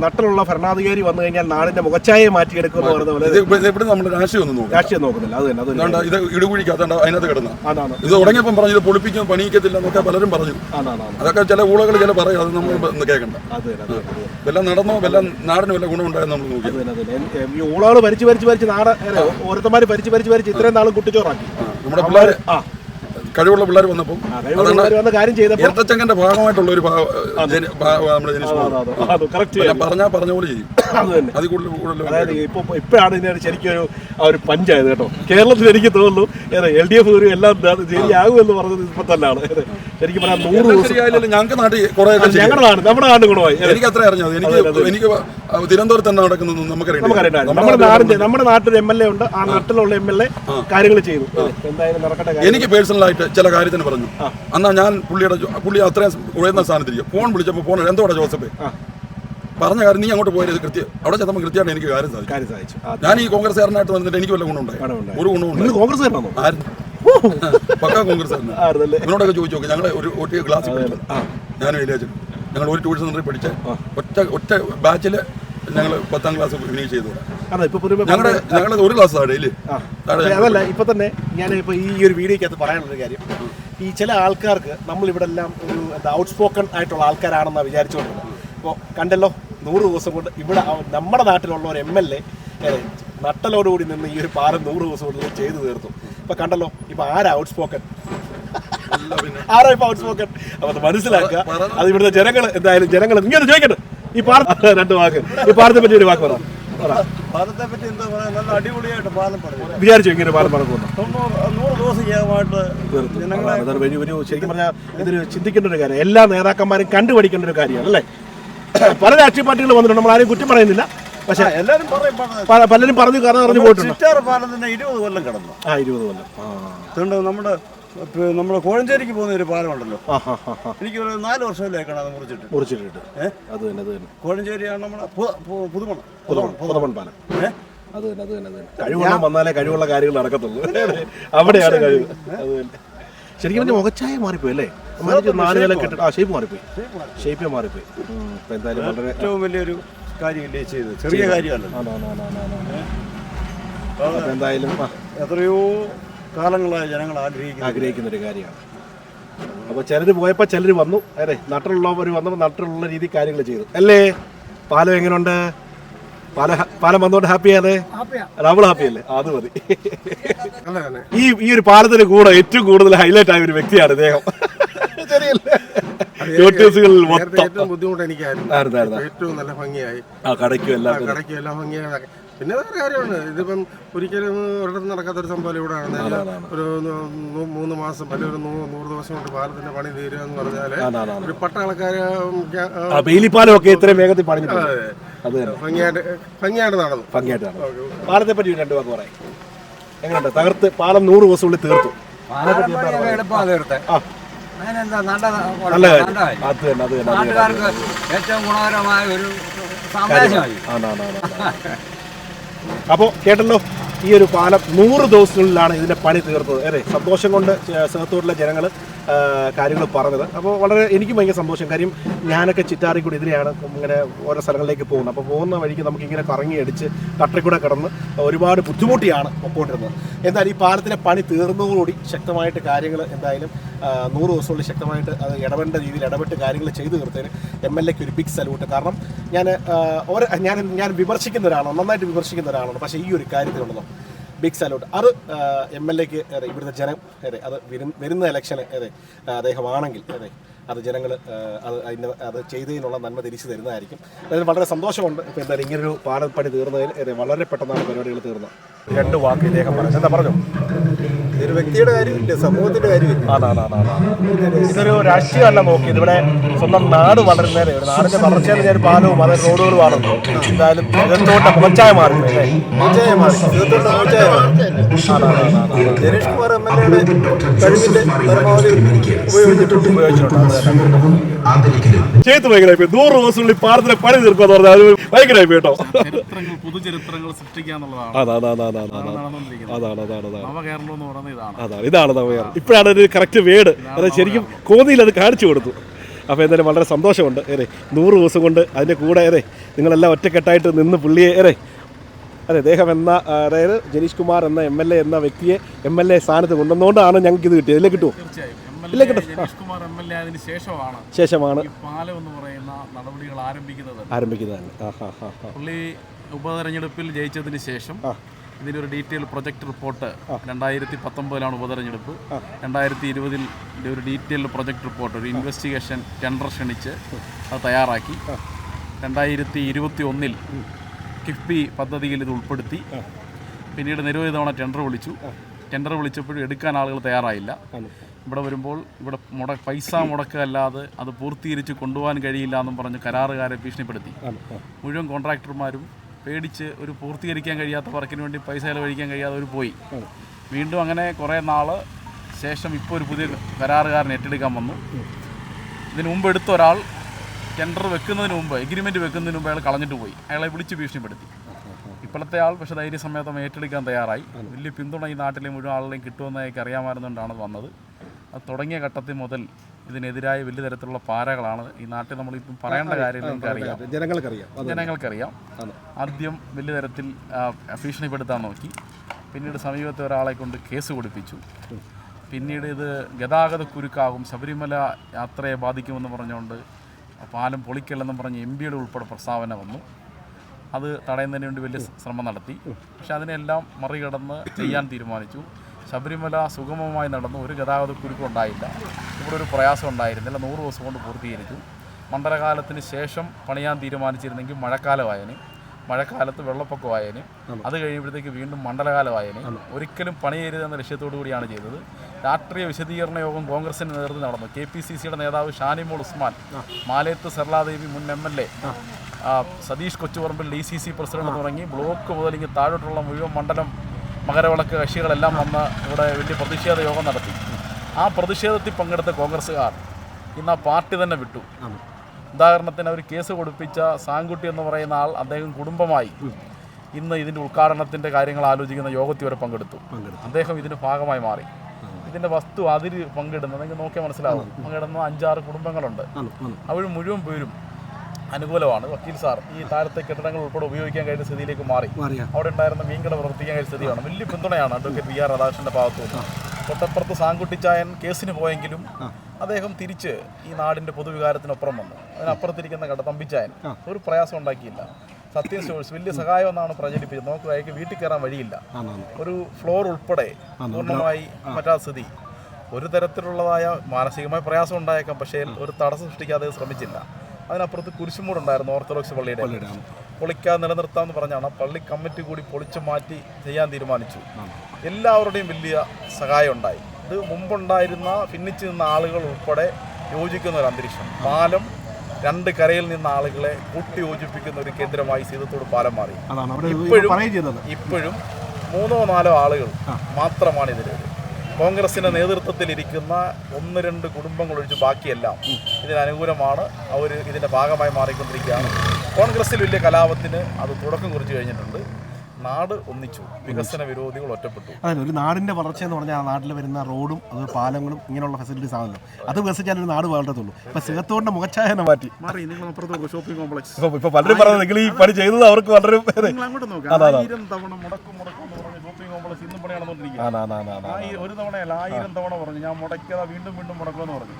നട്ടിലുള്ള ഭരണാധികാരി വന്നു കഴിഞ്ഞാൽ നാടിന്റെ മുഖച്ഛായ മാറ്റി. പറയുന്ന പോലെ ഇത് ഇപ്പൊ- ഇത് ഇവിടെ നമ്മൾ രാഷ്ട്രീയം ഒന്നും നോക്കാം രാഷ്ട്രീയം നോക്കുന്നില്ല. അത് തന്നെ അതൊരു അതുകൊണ്ട് ഇത് ഇടുകുഴിക്കകത്താണ്ട് അതിനകത്ത് കിടന്ന. അതാണ് ഇത് തുടങ്ങിയപ്പം പറഞ്ഞു ഇത് പൊളിപ്പിക്കും പണിയിക്കത്തില്ല എന്നൊക്കെ പലരും പറഞ്ഞു. അതൊക്കെ ചില ഊളകൾ ചില പറയും അത് നമ്മൾ കേൾക്കണ്ട. വല്ല നടന്നോ വല്ല നാടിന് വല്ല ഗുണം ഉണ്ടായെന്ന് നമ്മൾ നോക്കി ഈ ഊളകൾ ഭരിച്ച് ഭരിച്ച് ഭരിച്ച് നാട് ഓരോരുത്തന്മാര് ഭരിച്ച് ഭരിച്ച് ഭരിച്ച് ഇത്രയും നാളും കുട്ടിച്ചോറാക്കി. നമ്മുടെ പിള്ളേർ ആ. കഴിവുള്ള പിള്ളേർ വന്നപ്പോൾ ഇരട്ടച്ചങ്കന്റെ ഭാഗമായിട്ടുള്ള ഒരു നമ്മുടെ ജനീഷ് പറഞ്ഞാൽ. പറഞ്ഞാ പറഞ്ഞ പോലെ ചെയ്യും. അത് കൂടുതൽ ഇപ്പൊ ഇപ്പോഴാണ് ഇതിന് ശരിക്കും ഒരു ആ ഒരു പഞ്ചായത് കേട്ടോ. കേരളത്തിൽ എനിക്ക് തോന്നുന്നു എൽ ഡി എഫ് ഒരു എല്ലാം ശരിയാകുമെന്ന് പറഞ്ഞത് ഇപ്പൊ തന്നെയാണ് ശരിക്കും പറയാം നൂറ് ദിവസം ഞങ്ങൾക്ക് നാട്ടിൽ കുറെ ഞങ്ങളുടെ നാട് നമ്മുടെ നാട് ഗുണമായി? എനിക്ക് അത്ര അറിഞ്ഞത്. എനിക്ക് എനിക്ക് തിരുവനന്തപുരത്ത് തന്നെ നടക്കുന്നത് നമുക്കറിയാം നമുക്കറിയാം നമ്മുടെ നാടിന്റെ നമ്മുടെ നാട്ടിൽ എം എൽ എ ഉണ്ട്. ആ നാട്ടിലുള്ള എം എൽ എ കാര്യങ്ങൾ ചെയ്തു. എന്തായാലും നടക്കട്ടെ. എനിക്ക് പേഴ്സണലായിട്ട് ചില കാര്യത്തിന് പറഞ്ഞു. അന്നാ ഞാൻ പുള്ളിയുടെ പുള്ളി അത്രയും ഉയർന്ന സ്ഥാനത്തിരിക്കും ഫോൺ വിളിച്ചപ്പോൾ ഫോൺ എന്തോടെ ജോസഫ്? പറഞ്ഞ കാര്യം നീ അങ്ങോട്ട് പോയത് കൃത്യം അവിടെ ചെന്നപ്പോൾ കൃത്യമായിട്ട് എനിക്ക് കാര്യം സാധിച്ചു. ഞാൻ ഈ കോൺഗ്രസ്സുകാരനായിട്ട് വന്നിട്ട് എനിക്ക് വല്ല ഗുണമുണ്ടായി. ഒരു ഗുണമുണ്ട് കോൺഗ്രസ് പക്കാ കോൺഗ്രസ് ഇവനോടൊക്കെ ചോദിച്ചു നോക്കി. ഞങ്ങൾ ഒരു ഒറ്റ ക്ലാസ് പഠിച്ചു. ഞാനും ഞങ്ങൾ ഒരു ട്യൂഷൻ സെന്ററിൽ പഠിച്ച ഒറ്റ ഒറ്റ ബാച്ചിൽ ഞങ്ങൾ പത്താം ക്ലാസ് ഫിനിഷ് ചെയ്തു. ഞങ്ങളുടെ ഞങ്ങളുടെ ഒരു ക്ലാസ് താഴെ ഇല്ലേ? അതല്ല ഇപ്പൊ തന്നെ ഞാൻ ഇപ്പൊ ഈ ഒരു വീഡിയോക്കകത്ത് പറയാനുള്ള കാര്യം. ഈ ചില ആൾക്കാർക്ക് നമ്മൾ ഇവിടെ എല്ലാം ഒരു എന്താ ഔട്ട് സ്പോക്കൺ ആയിട്ടുള്ള ആൾക്കാരാണെന്നാണ് വിചാരിച്ചുകൊണ്ടിരുന്നത് അപ്പോൾ കണ്ടല്ലോ നൂറ് ദിവസം കൊണ്ട് ഇവിടെ നമ്മുടെ നാട്ടിലുള്ള ഒരു എം എൽ എ നട്ടലോടുകൂടി നിന്ന് ഈ ഒരു പാലം നൂറ് ദിവസം കൊണ്ട് ചെയ്തു തീർത്തു. ഇപ്പൊ കണ്ടല്ലോ ഇപ്പൊ ആരാ ഔട്ട് സ്പോക്കൺ ആരാ ഇപ്പൊ ഔട്ട് സ്പോക്കൺ അപ്പൊ അത് മനസ്സിലാക്കുക. അത് ഇവിടുത്തെ ജനങ്ങൾ എന്തായാലും ജനങ്ങൾ ഇങ്ങനെ ചോദിക്കട്ടെ. ഈ പാടത്തെ (laughs) രണ്ട് വാക്ക്. ഈ പാടത്തെ പറ്റി ഒരു വാക്ക് പറ. പറ. പാലത്തെ പറ്റി എന്താ പറയാ? നല്ല അടിപൊളിയായിട്ട് പാലം പറഞ്ഞു വിചാരിച്ചു ഇങ്ങനെ പാലം നൂറ് വലിയ ഒരു ശരിക്കും പറഞ്ഞാൽ ഇതൊരു ചിന്തിക്കേണ്ട ഒരു കാര്യം. എല്ലാ നേതാക്കന്മാരും കണ്ടുപഠിക്കേണ്ട ഒരു കാര്യമാണ് അല്ലേ? (coughs) പല രാഷ്ട്രീയ പാർട്ടികൾ വന്നിട്ടുണ്ട്. നമ്മൾ ആരെയും കുറ്റം പറയുന്നില്ല. പക്ഷെ എല്ലാവരും പലരും പറഞ്ഞു കാരണം പറഞ്ഞു പോയിട്ടുണ്ട്. ചിറ്റാറ് പാലം തന്നെ ഇരുപത് കൊല്ലം കിടന്നു. ആ ഇരുപത് കൊല്ലം. നമ്മുടെ നമ്മുടെ കോഴഞ്ചേരിക്ക് പോകുന്ന ഒരു പാലം ഉണ്ടല്ലോ ആ ഹാ ഹാ ഹാ എനിക്ക് ഒരു നാല് വർഷം അത് മുറിച്ചിട്ട്? മുറിച്ചിട്ടിട്ട്? അത് തന്നെ അത് തന്നെ. കോഴഞ്ചേരിയാണ് നമ്മുടെ പുതുമണ്. പുതുമണ് പുതുമണം പുതമൺ പാലം? അത് തന്നെ അത് തന്നെ അത് തന്നെ. കഴിവുള്ള വന്നാലേ കഴിവുള്ള കാര്യങ്ങൾ നടക്കത്തുള്ളൂ. അവിടെയാണ് കഴിവ്. അത് തന്നെ. ശരിക്കും പറഞ്ഞാൽ മുഖച്ചായ മാറിപ്പോയി അല്ലേ? നാല് നില കെട്ടിട്ട് ആ ഷേപ്പ് മാറിപ്പോയി. ഷേപ്പ് മാറിപ്പോയി. എന്തായാലും വളരെ ഏറ്റവും വലിയൊരു കാര്യമില്ലേ ചെയ്തത്. ചെറിയ കാര്യമല്ല. എന്തായാലും എത്രയോ കാലങ്ങളായി ജനങ്ങൾ ആഗ്രഹിക്കുന്നു ആഗ്രഹിക്കുന്ന ഒരു കാര്യമാണ്. അപ്പോൾ ചിലർ പോയപ്പോൾ ചിലർ വന്നു. അതെ നട്ടിലുള്ളവർ വന്നപ്പോൾ നട്ടിലുള്ള രീതി കാര്യങ്ങൾ ചെയ്തു. അല്ലേ? പാലം എങ്ങനെയുണ്ട് പാല പാലം വന്നോണ്ട് ഹാപ്പി ആണേ നമ്മൾ ഹാപ്പി അല്ലേ അത് മതി. ഈ ഈ ഒരു പാലത്തിന് കൂടെ ഏറ്റവും കൂടുതൽ ഹൈലൈറ്റ് ആയ ഒരു വ്യക്തിയാണ് ഇദ്ദേഹം. യൂട്യൂബ്സുകളിൽ മൊത്തം. ഏറ്റവും ബുദ്ധിമുട്ട് എനിക്കായിരുന്നു. ഏറ്റവും നല്ല ഭംഗിയായി. ആ കടയ്ക്കും എല്ലാം ആ, കടയ്ക്കും എല്ലാം ഭംഗിയായി. പിന്നെ വേറെ കാര്യമാണ്. ഇതിപ്പം ഒരിക്കലും ഒരിടത്ത് നടക്കാത്തൊരു സംഭവം ഇവിടെ ആണെങ്കിൽ ഒരു മൂന്ന് മാസം അല്ലെങ്കിൽ ഒരു നൂറ് ദിവസം കൊണ്ട് പാലത്തിന്റെ പണി തീരുക എന്ന് പറഞ്ഞാൽ ഒരു പട്ടാളക്കാര് ഇത്രയും വേഗത്തിൽ ഭംഗിയായിട്ട് ഭംഗിയായിട്ട് നടന്നു. ഭംഗിയായിട്ടാണ് പാലത്തെ പറ്റി രണ്ട് വാക്ക് പറയാം. എങ്ങനെയുണ്ട്? തകർത്ത് പാലം നൂറ് ദിവസം കൊണ്ട് തീർത്തു. നാട്ടുകാർക്ക് ഏറ്റവും ഗുണകരമായ ഒരു സന്ദേശമായി. അപ്പോൾ കേട്ടല്ലോ? ഈ ഒരു പാലം നൂറ് ദിവസങ്ങളിലാണ് ഇതിന്റെ പണി തീർത്തത്. അതെ സന്തോഷം കൊണ്ട് സേത്തൂരിലെ ജനങ്ങൾ കാര്യങ്ങൾ പറഞ്ഞത്. അപ്പോൾ വളരെ എനിക്കും ഭയങ്കര സന്തോഷം. കാര്യം ഞാനൊക്കെ ചിറ്റാറിക്കൂടി ഇതിലെയാണ് ഇങ്ങനെ ഓരോ സ്ഥലങ്ങളിലേക്ക് പോകുന്നത്. അപ്പോൾ പോകുന്ന വഴിക്ക് നമുക്ക് ഇങ്ങനെ കറങ്ങി അടിച്ച് തട്ടിക്കൂടെ കിടന്ന് ഒരുപാട് ബുദ്ധിമുട്ടിയാണ് പൊക്കോണ്ടിരുന്നത്. എന്തായാലും ഈ പാലത്തിന്റെ പണി തീർന്നതോടുകൂടി ശക്തമായിട്ട് കാര്യങ്ങൾ എന്തായാലും നൂറ് ദിവസമുള്ളിൽ ശക്തമായിട്ട് അത് ഇടപെടേണ്ട രീതിയിൽ ഇടപെട്ട് കാര്യങ്ങൾ ചെയ്തു തീർത്തതിന് എം എൽ എക്ക് ഒരു ബിഗ് സല്യൂട്ട് കാരണം ഞാൻ ഓരോ ഞാൻ ഞാൻ വിമർശിക്കുന്ന ഒരാളാണ് നന്നായിട്ട് വിമർശിക്കുന്ന ഒരാളാണ്. പക്ഷേ ഈ ഒരു കാര്യത്തിലുണ്ടല്ലോ ബിഗ് സല്യൂട്ട് അത് എം എൽ എക്ക് ഇവിടുത്തെ ജനം അതെ അത് വരും- വരുന്ന ഇലക്ഷന് അതെ അദ്ദേഹമാണെങ്കിൽ അതെ അത് ജനങ്ങൾ അത് അതിന് അത് ചെയ്തതിനുള്ള നന്മ തിരിച്ചു തരുന്നതായിരിക്കും. അതിന് വളരെ സന്തോഷമുണ്ട്. ഇപ്പോൾ എന്തായാലും ഇങ്ങനൊരു പാലപ്പണി തീർന്നതിൽ വളരെ പെട്ടെന്നാണ് പരിപാടികൾ തീർന്നത്. രണ്ട് വാക്ക് ഇദ്ദേഹം പറഞ്ഞു എന്താ പറഞ്ഞു? ഇതൊരു വ്യക്തിയുടെ കാര്യമില്ല? സമൂഹത്തിന്റെ കാര്യമില്ല? ഇതൊരു രാഷ്ട്രീയമല്ല നോക്കിയത്. ഇവിടെ സ്വന്തം നാട് വളരുന്നതിന് ഒരു നാടിന്റെ വളർച്ചയിൽ ഞാൻ പാലവും അതായത് റോഡുകൾ വളർന്നു എന്തായാലും ഇതെന്തോട്ടെ മുഖച്ചായ മാറുന്നു അല്ലേ? മോചായ മാറി. തീർത്തോട്ട് മോചായ മാറി. ജനീഷ് കുമാർ എം എൽ എയുടെ കഴിവിന്റെ പരമാവധി ഉപയോഗിച്ചിട്ടുണ്ട്. ചേത്ത് ഭയങ്കരമായി നൂറ് ദിവസത്തിനുള്ളിൽ പാടത്തിലെ പണി തീർക്കുമെന്ന് പറഞ്ഞാൽ അത് ഭയങ്കരമായി കേട്ടോ. ചരിത്രങ്ങൾ പുതുചരിത്രങ്ങൾ സൃഷ്ടിക്കുക എന്നുള്ളതാണ്. അതാണ് അതാണ് അതാണ് അതാണ്. അതാണ് അതാണ് അതാണ് അതാണ്. നവകേരളം എന്ന് പറയുന്നത് അതാണ് ഇതാണ് നവകേരളം ഇപ്പോഴാണ് ഒരു കറക്റ്റ് വേട് അത് ശരിക്കും കോന്നിയിൽ അത് കാണിച്ചു കൊടുത്തു. അപ്പോൾ എന്തായാലും വളരെ സന്തോഷമുണ്ട്. ഏറെ നൂറ് ദിവസം കൊണ്ട് അതിന്റെ കൂടെ ഏറെ നിങ്ങളെല്ലാം ഒറ്റക്കെട്ടായിട്ട് നിന്ന് പുള്ളിയെ ഏറെ അതെ അദ്ദേഹം എന്ന അതായത് ജനീഷ് കുമാർ എന്ന എം എൽ എ എന്ന വ്യക്തിയെ എം എൽ എ സ്ഥാനത്ത് കൊണ്ടുവന്നുകൊണ്ടാണ് ഞങ്ങൾക്ക് ഇത് കിട്ടിയത്. ഇതിലേക്ക് കിട്ടുമോ ഇല്ല, ശേഷമാണ് ശേഷമാണ്. പാലം എന്ന് പറയുന്ന നടപടികൾ ആരംഭിക്കുന്നത്. ആരംഭിക്കുന്നത് പുള്ളി ഉപതെരഞ്ഞെടുപ്പിൽ ജയിച്ചതിന് ശേഷം ഇതിനൊരു ഡീറ്റെയിൽ പ്രൊജക്ട് റിപ്പോർട്ട് രണ്ടായിരത്തി പത്തൊമ്പതിലാണ് ഉപതെരഞ്ഞെടുപ്പ്. രണ്ടായിരത്തി ഇരുപതിൽ ഒരു ഡീറ്റെയിൽ പ്രൊജക്ട് റിപ്പോർട്ട് ഒരു ഇൻവെസ്റ്റിഗേഷൻ ടെൻഡർ ക്ഷണിച്ച് അത് തയ്യാറാക്കി. രണ്ടായിരത്തി ഇരുപത്തി ഒന്നിൽ കിഫ്ബി പദ്ധതിയിൽ ഇത് ഉൾപ്പെടുത്തി. പിന്നീട് നിരവധി തവണ ടെൻഡർ വിളിച്ചു. ടെൻഡർ വിളിച്ചപ്പോഴും എടുക്കാൻ ആളുകൾ തയ്യാറായില്ല. ഇവിടെ വരുമ്പോൾ ഇവിടെ മുട പൈസ മുടക്കല്ലാതെ അത് പൂർത്തീകരിച്ച് കൊണ്ടുപോകാൻ കഴിയില്ല എന്നും പറഞ്ഞ് കരാറുകാരെ ഭീഷണിപ്പെടുത്തി. മുഴുവൻ കോൺട്രാക്ടർമാരും പേടിച്ച് ഒരു പൂർത്തീകരിക്കാൻ കഴിയാത്ത വർക്കിന് വേണ്ടി പൈസ ചെലവഴിക്കാൻ കഴിയാതെ അവർ പോയി. വീണ്ടും അങ്ങനെ കുറേ നാൾ ശേഷം ഇപ്പോൾ ഒരു പുതിയ കരാറുകാരൻ ഏറ്റെടുക്കാൻ വന്നു. ഇതിന് മുമ്പ് എടുത്ത ഒരാൾ ടെൻഡർ വെക്കുന്നതിന് മുമ്പ് എഗ്രിമെന്റ് വെക്കുന്നതിന് മുമ്പ് അയാൾ കളഞ്ഞിട്ട് പോയി. അയാളെ വിളിച്ച് ഭീഷണിപ്പെടുത്തി. ഇപ്പോഴത്തെ ആൾ പക്ഷേ ധൈര്യസമേതം ഏറ്റെടുക്കാൻ തയ്യാറായി. വലിയ പിന്തുണ ഈ നാട്ടിലെ മുഴുവൻ ആളുകളെയും കിട്ടുമെന്ന് അറിയാമായിരുന്നുകൊണ്ടാണ് വന്നത്. അത് തുടങ്ങിയ ഘട്ടത്തിൽ മുതൽ ഇതിനെതിരായ വലിയ തരത്തിലുള്ള പാരകളാണ് ഈ നാട്ടിൽ നമ്മളിപ്പം പറയേണ്ട കാര്യം നിങ്ങൾക്കറിയാം. ജനങ്ങൾക്കറിയാം. ജനങ്ങൾക്കറിയാം. ആദ്യം വലിയ തരത്തിൽ ഭീഷണിപ്പെടുത്താൻ നോക്കി. പിന്നീട് സമീപത്തെ ഒരാളെ കൊണ്ട് കേസ് കൊടുപ്പിച്ചു. പിന്നീട് ഇത് ഗതാഗത കുരുക്കാകും ശബരിമല യാത്രയെ ബാധിക്കുമെന്ന് പറഞ്ഞുകൊണ്ട് പാലം പൊളിക്കല്ലെന്നും പറഞ്ഞ് എം പിയുടെ ഉൾപ്പെടെ പ്രസ്താവന വന്നു. അത് തടയുന്നതിന് വേണ്ടി വലിയ ശ്രമം നടത്തി. പക്ഷെ അതിനെല്ലാം മറികടന്ന് ചെയ്യാൻ തീരുമാനിച്ചു. ശബരിമല സുഗമമായി നടന്നു ഒരു ഗതാഗത കുരുക്കും ഉണ്ടായില്ല. ഇവിടെ ഒരു പ്രയാസം ഉണ്ടായിരുന്നില്ല. നൂറ് ദിവസം കൊണ്ട് പൂർത്തീകരിച്ചു. മണ്ഡലകാലത്തിന് ശേഷം പണിയാൻ തീരുമാനിച്ചിരുന്നെങ്കിൽ മഴക്കാലമായതിന് മഴക്കാലത്ത് വെള്ളപ്പൊക്കമായതിന് അത്. കഴിയുമ്പോഴത്തേക്ക് വീണ്ടും മണ്ഡലകാലമായതിന് ഒരിക്കലും പണി എന്ന ലക്ഷ്യത്തോടു കൂടിയാണ് ചെയ്തത്. രാഷ്ട്രീയ വിശദീകരണ യോഗം കോൺഗ്രസിന്റെ നേതൃത്വം നടന്നു. കെ പി സി സിയുടെ നേതാവ് ഷാനിമോൾ ഉസ്മാൻ മാലയത്ത് സർലാദേവി മുൻ M L A Satheesh Kochuparambil D C C president തുടങ്ങി. ബ്ലോക്ക് മുതൽ ഇങ്ങനെ താഴോട്ടുള്ള മുഴുവൻ മണ്ഡലം മകരവിളക്ക് കക്ഷികളെല്ലാം വന്ന് ഇവിടെ വലിയ പ്രതിഷേധ യോഗം നടത്തി. ആ പ്രതിഷേധത്തിൽ പങ്കെടുത്ത കോൺഗ്രസ്സുകാർ ഇന്ന് ആ പാർട്ടി തന്നെ വിട്ടു. ഉദാഹരണത്തിന് അവർ കേസ് കൊടുപ്പിച്ച സാങ്കുട്ടി എന്ന് പറയുന്ന ആൾ അദ്ദേഹം കുടുംബമായി ഇന്ന് ഇതിന്റെ ഉദ്ഘാടനത്തിന്റെ കാര്യങ്ങൾ ആലോചിക്കുന്ന യോഗത്തിൽ വരെ പങ്കെടുത്തു. അദ്ദേഹം ഇതിന് ഭാഗമായി മാറി. ഇതിന്റെ വസ്തു അതിൽ പങ്കിടുന്നത് നിങ്ങൾക്ക് നോക്കിയാൽ മനസ്സിലാവും. പങ്കിടുന്ന അഞ്ചാറ് കുടുംബങ്ങളുണ്ട്. അവർ മുഴുവൻ പേരും. അനുകൂലമാണ്. വക്കീൽ സാർ ഈ താഴത്തെ കെട്ടിടങ്ങൾ ഉൾപ്പെടെ ഉപയോഗിക്കാൻ കഴിയുന്ന സ്ഥിതിയിലേക്ക് മാറി. അവിടെ ഉണ്ടായിരുന്ന മീൻകട പ്രവർത്തിക്കാൻ കഴിയുന്ന സ്ഥിതിയാണ്. വലിയ പിന്തുണയാണ് അഡ്വക്കേറ്റ് വി ആർ രാധാകൃഷ്ണന്റെ ഭാഗത്തു നിന്ന്. തൊട്ടപ്പുറത്ത് സാങ്കുട്ടിച്ചായൻ കേസിന് പോയെങ്കിലും അദ്ദേഹം തിരിച്ച് ഈ നാടിന്റെ പൊതുവികാരത്തിനൊപ്പം വന്നു. അതിനപ്പുറത്തിരിക്കുന്ന കട തമ്പിച്ചായൻ ഒരു പ്രയാസം ഉണ്ടാക്കിയില്ല. സത്യം സ്റ്റോഴ്സ് വലിയ സഹായം എന്നാണ് പ്രചരിപ്പിച്ചത്. നമുക്ക് അയക്ക് വീട്ടിൽ കയറാൻ വഴിയില്ല. ഒരു ഫ്ലോർ ഉൾപ്പെടെ പൂർണമായി മറ്റാ സ്ഥിതി. ഒരു തരത്തിലുള്ളതായ മാനസികമായ പ്രയാസം ഉണ്ടായേക്കാം പക്ഷേ ഒരു തടസ്സം സൃഷ്ടിക്കാതെ ശ്രമിച്ചില്ല. അതിനപ്പുറത്ത് കുരിശുമൂടുണ്ടായിരുന്നു ഓർത്തഡോക്സ് പള്ളിയുടെ. പൊളിക്കാൻ നിലനിർത്താമെന്ന് പറഞ്ഞാണ് പള്ളി കമ്മിറ്റി കൂടി പൊളിച്ചു മാറ്റി ചെയ്യാൻ തീരുമാനിച്ചു. എല്ലാവരുടെയും വലിയ സഹായം ഉണ്ടായി. ഇത് മുമ്പുണ്ടായിരുന്ന ഭിന്നിച്ചു നിന്ന ആളുകൾ ഉൾപ്പെടെ യോജിക്കുന്ന ഒരു അന്തരീക്ഷം. പാലം രണ്ട് കരയിൽ നിന്ന ആളുകളെ കൂട്ടി യോജിപ്പിക്കുന്ന ഒരു കേന്ദ്രമായി സീതത്തോട് പാലം മാറി. ഇപ്പോഴും ഇപ്പോഴും മൂന്നോ നാലോ ആളുകൾ മാത്രമാണ് ഇതിൽ കോൺഗ്രസിന്റെ നേതൃത്വത്തിലിരിക്കുന്ന ഒന്ന് രണ്ട് കുടുംബങ്ങൾ ഒഴിച്ച് ബാക്കിയെല്ലാം ഇതിനനുകൂലമാണ് അവർ ഇതിന്റെ ഭാഗമായി മാറിക്കൊണ്ടിരിക്കുകയാണ്. കോൺഗ്രസിൽ വലിയ കലാപത്തിന് അത് തുടക്കം കുറിച്ച് കഴിഞ്ഞിട്ടുണ്ട്. നാട് ഒന്നിച്ചു. വികസന വിരോധികൾ ഒറ്റപ്പെട്ടു. അതെ ഒരു നാടിന്റെ വളർച്ച എന്ന് പറഞ്ഞാൽ ആ നാട്ടിൽ വരുന്ന റോഡും അത് പാലങ്ങളും ഇങ്ങനെയുള്ള ഫെസിലിറ്റീസ് ആണല്ലോ. അത് വികസിച്ചാൽ ഒരു നാട് വളരത്തുള്ളൂ. ഇപ്പൊ സിഗത്തോടിന്റെ മുഖച്ഛായ തന്നെ മാറ്റി. മാറി നിങ്ങൾ അപ്പുറത്ത് ഷോപ്പിംഗ് കോംപ്ലക്സ് ഇപ്പൊ പലരും പറഞ്ഞത് നിങ്ങൾ ഈ പണി ചെയ്തത് അവർക്ക് വളരെ. തവണ മുടക്കും മുടക്കും. ആണ്. ആയി- ഒരു തവണയല്ല ആയിരം തവണ പറഞ്ഞു. ഞാൻ മുടക്കാതെ വീണ്ടും വീണ്ടും മുടക്കുമെന്ന് പറഞ്ഞു.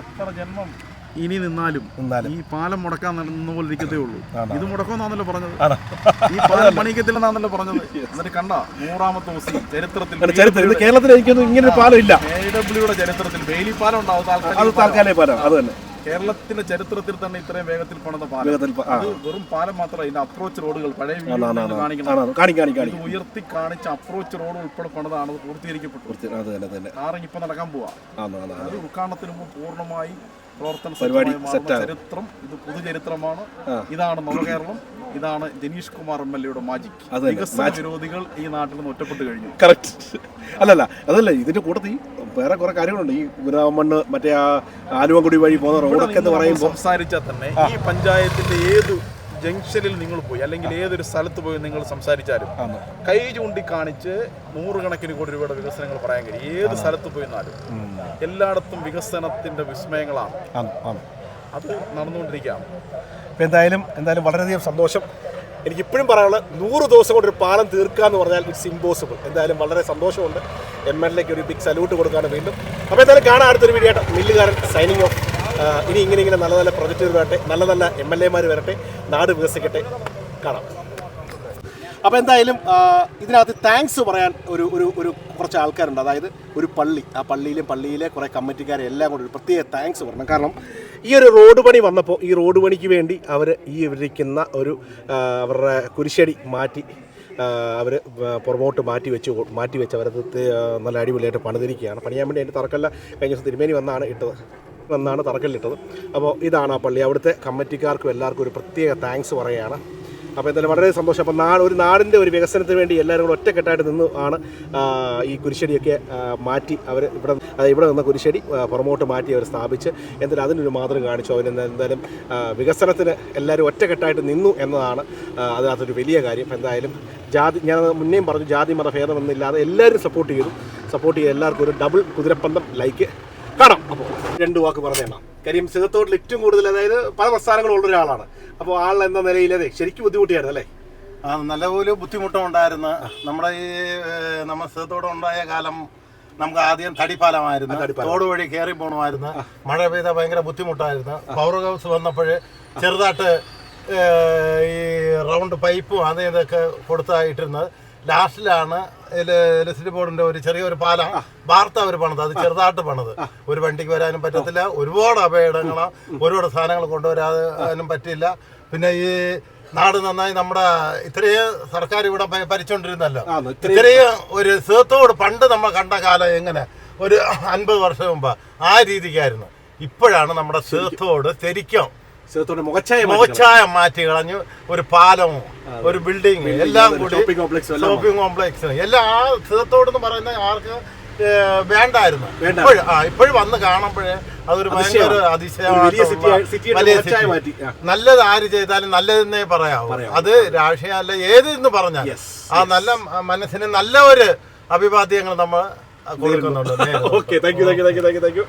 എത്ര ജന്മം ഇനി നിന്നാലും ഈ പാലം മുടക്കാൻ നടന്ന പോലെ ഇരിക്കത്തേ ഉള്ളൂ ഇത് മുടക്കുമെന്നാണല്ലോ പറഞ്ഞത്. ഈ പാലം പണിക്കത്തില്ലെന്നാണല്ലോ പറഞ്ഞത്. (laughs) എന്നിട്ട് കണ്ട നൂറാമത്തെ ദിവസം ചരിത്രത്തിൽ ചരിത്രം ഇത് കേരളത്തിൽ എനിക്കൊന്നും ഇങ്ങനെ ഒരു പാലം ഇല്ല. എ ഡബ്ല്യൂടെ ചരിത്രത്തിൽ ബെയിലി പാലം ഉണ്ടാവും. താൽക്കാലിക പാലം അത് തന്നെ. കേരളത്തിന്റെ ചരിത്രത്തിൽ തന്നെ ഇത്രയും വേഗത്തിൽ പണിത പാലം വെറും പാലം മാത്രമല്ല ഇതിന്റെ അപ്രോച്ച് റോഡുകൾ പഴയ. കാണിക്കണം. ഉയർത്തി കാണിച്ച അപ്രോച്ച് റോഡ് ഉൾപ്പെടെ പണിതാണ് പൂർത്തീകരിക്കപ്പെട്ടു കാറിങ് ഇപ്പൊ നടക്കാൻ പോവാ. അത് ഉദ്ഘാടനത്തിന് മുമ്പ് പൂർണമായി പ്രവർത്തന പരിപാടി. ചരിത്രം ഇത് പൊതുചരിത്രമാണ്. ഇതാണ് നവകേരളം ഇതാണ് ജനീഷ് കുമാർ എം എൽ എയുടെ മാജിക്. വിരോധികൾ ഈ നാട്ടിൽ നിന്ന് ഒറ്റപ്പെട്ട് കഴിഞ്ഞു. കറക്റ്റ് അല്ലല്ല അതല്ല ഇതിന്റെ കൂട്ടത്തിൽ വേറെ കുറെ കാര്യങ്ങളുണ്ട്. ഈ ഗുരുവാമണ്ണ് മറ്റേ ആ ആലുവൻകുടി വഴി പോകുന്ന റോഡൊക്കെ എന്ന് പറയുമ്പോൾ സംസാരിച്ചാൽ തന്നെ ഈ പഞ്ചായത്തിന്റെ ഏത് ജംഗ്ഷനിൽ നിങ്ങൾ പോയി അല്ലെങ്കിൽ ഏതൊരു സ്ഥലത്ത് പോയി നിങ്ങൾ സംസാരിച്ചാലും കൈ ചൂണ്ടിക്കാണിച്ച് നൂറുകണക്കിന് കോടി രൂപയുടെ വികസനങ്ങൾ പറയാൻ കഴിയും. ഏത് സ്ഥലത്ത് പോയി എന്നാലും എല്ലായിടത്തും വികസനത്തിന്റെ വിസ്മയങ്ങളാണ്. അത് നടന്നുകൊണ്ടിരിക്കുകയാണ്. ഇപ്പം എന്തായാലും എന്തായാലും വളരെയധികം സന്തോഷം. എനിക്ക് ഇപ്പോഴും പറയാനുള്ളത് നൂറ് ദിവസം കൊണ്ട് ഒരു പാലം തീർക്കുക എന്ന് പറഞ്ഞാൽ ഇറ്റ്സ് ഇമ്പോസിബിൾ എന്തായാലും വളരെ സന്തോഷമുണ്ട്. എം എൽ എക്ക് ഒരു ബിഗ് സല്യൂട്ട് കൊടുക്കാണ് വീണ്ടും. അപ്പോൾ എന്തായാലും കാണാൻ അടുത്തൊരു വീഡിയോ ആയിട്ട്. മില്ലുകാരൻ സൈനിങ് ഓഫ് ഇനി ഇങ്ങനെ ഇങ്ങനെ നല്ല നല്ല പ്രൊജക്റ്റുകൾ വരട്ടെ നല്ല നല്ല എം എൽ എമാർ വരട്ടെ നാട് വികസിക്കട്ടെ കാണാം. അപ്പോൾ എന്തായാലും ഇതിനകത്ത് താങ്ക്സ് പറയാൻ ഒരു ഒരു ഒരു കുറച്ച് ആൾക്കാരുണ്ട്. അതായത് ഒരു പള്ളി ആ പള്ളിയിലും പള്ളിയിലെ കുറേ കമ്മിറ്റിക്കാരെ എല്ലാം കൂടി ഒരു പ്രത്യേക താങ്ക്സ് പറയണം കാരണം ഈ ഒരു റോഡ് പണി വന്നപ്പോൾ ഈ റോഡ് പണിക്ക് വേണ്ടി അവർ ഈ ഇരിക്കുന്ന ഒരു അവരുടെ കുരിശടി മാറ്റി അവർ പുറമോട്ട് മാറ്റി വെച്ച് മാറ്റി വെച്ച് അവരത് നല്ല അടിപൊളിയായിട്ട് പണിതിരിക്കുകയാണ്. പണിയാൻ വേണ്ടി അതിന്റെ തറക്കല്ല കഴിഞ്ഞ ദിവസം തിരുമേനി വന്നാണ് ഇട്ടത്. വന്നാണ് തറക്കല്ലിട്ടത്. അപ്പോൾ ഇതാണ് ആ പള്ളി. അവിടുത്തെ കമ്മിറ്റിക്കാർക്കും എല്ലാവർക്കും ഒരു പ്രത്യേക താങ്ക്സ് പറയുകയാണ്. അപ്പോൾ എന്തായാലും വളരെ സന്തോഷം. അപ്പോൾ നാട് ഒരു നാടിന്റെ ഒരു വികസനത്തിന് വേണ്ടി എല്ലാവരും കൂടെ ഒറ്റക്കെട്ടായിട്ട് നിന്ന് ആണ് ഈ കുരിശടിയൊക്കെ മാറ്റി അവർ ഇവിടെ ഇവിടെ നിന്ന കുരിശടി പുറമോട്ട് മാറ്റി അവർ സ്ഥാപിച്ച് എന്തായാലും അതിനൊരു മാതൃക കാണിച്ചു. അവർ എന്തായാലും വികസനത്തിന് എല്ലാവരും ഒറ്റക്കെട്ടായിട്ട് നിന്നു എന്നതാണ് അതിനകത്തൊരു വലിയ കാര്യം. എന്തായാലും ജാതി ഞാൻ മുന്നേയും പറഞ്ഞു ജാതി മത ഭേദമൊന്നുമില്ലാതെ എല്ലാവരും സപ്പോർട്ട് ചെയ്തു. സപ്പോർട്ട് ചെയ്ത് എല്ലാവർക്കും ഒരു ഡബിൾ കുതിരപ്പന്തം ലൈക്ക് കാണാം. അപ്പോൾ രണ്ട് വാക്ക് പറഞ്ഞേണം കാര്യം സിഹത്തോട്ടിൽ ഏറ്റവും കൂടുതൽ അതായത് പല പ്രസ്ഥാനങ്ങളും ഉള്ള ഒരാളാണ്. അപ്പോൾ ആൾ എന്ന നിലയിൽ അതെ ശരിക്കും ബുദ്ധിമുട്ടിയായിരുന്നു അല്ലേ? ആ നല്ലപോലെ ബുദ്ധിമുട്ടുണ്ടായിരുന്നു നമ്മുടെ ഈ നമ്മൾ നമ്മ സ്ഥലത്തോടെ ഉണ്ടായ കാലം നമുക്ക് ആദ്യം തടിപ്പാലമായിരുന്നു. തോട് വഴി കയറി പോകണമായിരുന്നു മഴ പെയ്ത ഭയങ്കര ബുദ്ധിമുട്ടായിരുന്നു. പവർ ഹൗസ് വന്നപ്പോൾ ചെറുതായിട്ട് ഈ റൗണ്ട് പൈപ്പും അതേതൊക്കെ കൊടുത്തായിട്ടിരുന്നത്. ലാസ്റ്റിലാണ് ഇലക്ട്രിസിറ്റി ബോർഡിന്റെ ഒരു ചെറിയൊരു പാലം. വാർത്ത അവർ പണിത്. അത് ചെറുതായിട്ട് പണിത്. ഒരു വണ്ടിക്ക് വരാനും പറ്റത്തില്ല. ഒരുപാട് അപകടങ്ങളോ. ഒരുപാട് സാധനങ്ങൾ കൊണ്ടുവരാനും പറ്റില്ല പിന്നെ ഈ നാട് നന്നായി നമ്മുടെ ഇത്രയും സർക്കാർ ഇവിടെ ഭരിച്ചോണ്ടിരുന്നല്ലോ. ഇത്രയും ഒരു സുഖത്തോട് പണ്ട് നമ്മൾ കണ്ട കാലം എങ്ങനെ? ഒരു അൻപത് വർഷം മുമ്പ്. ആ രീതിക്കായിരുന്നു. ഇപ്പോഴാണ് നമ്മുടെ സുഖത്തോട് ശരിക്കും മുഖച്ഛായ മുഖച്ഛായ മാറ്റി കളഞ്ഞു ഒരു പാലമോ ഒരു ബിൽഡിംഗ് എല്ലാം കൂടി ഷോപ്പിംഗ് കോംപ്ലക്സ് എല്ലാം ആ സേത്തോട് എന്ന് പറയുന്ന ആർക്ക് വേണ്ടായിരുന്നു. വേണ്ട. ഇപ്പോഴും ആ ഇപ്പോഴും വന്ന് കാണുമ്പോഴേ അതൊരു ഭയങ്കര. ആ. നല്ലത് ആര് ചെയ്താലും നല്ലതെന്നേ പറയാവൂ. അത് രാഷ്ട്രീയ അല്ല ഏത് എന്ന് പറഞ്ഞാൽ ആ നല്ല മനസ്സിന് നല്ല ഒരു അഭിവാദ്യങ്ങൾ നമ്മൾ കൊടുക്കുന്നുണ്ട്. Okay thank you thank you thank you thank you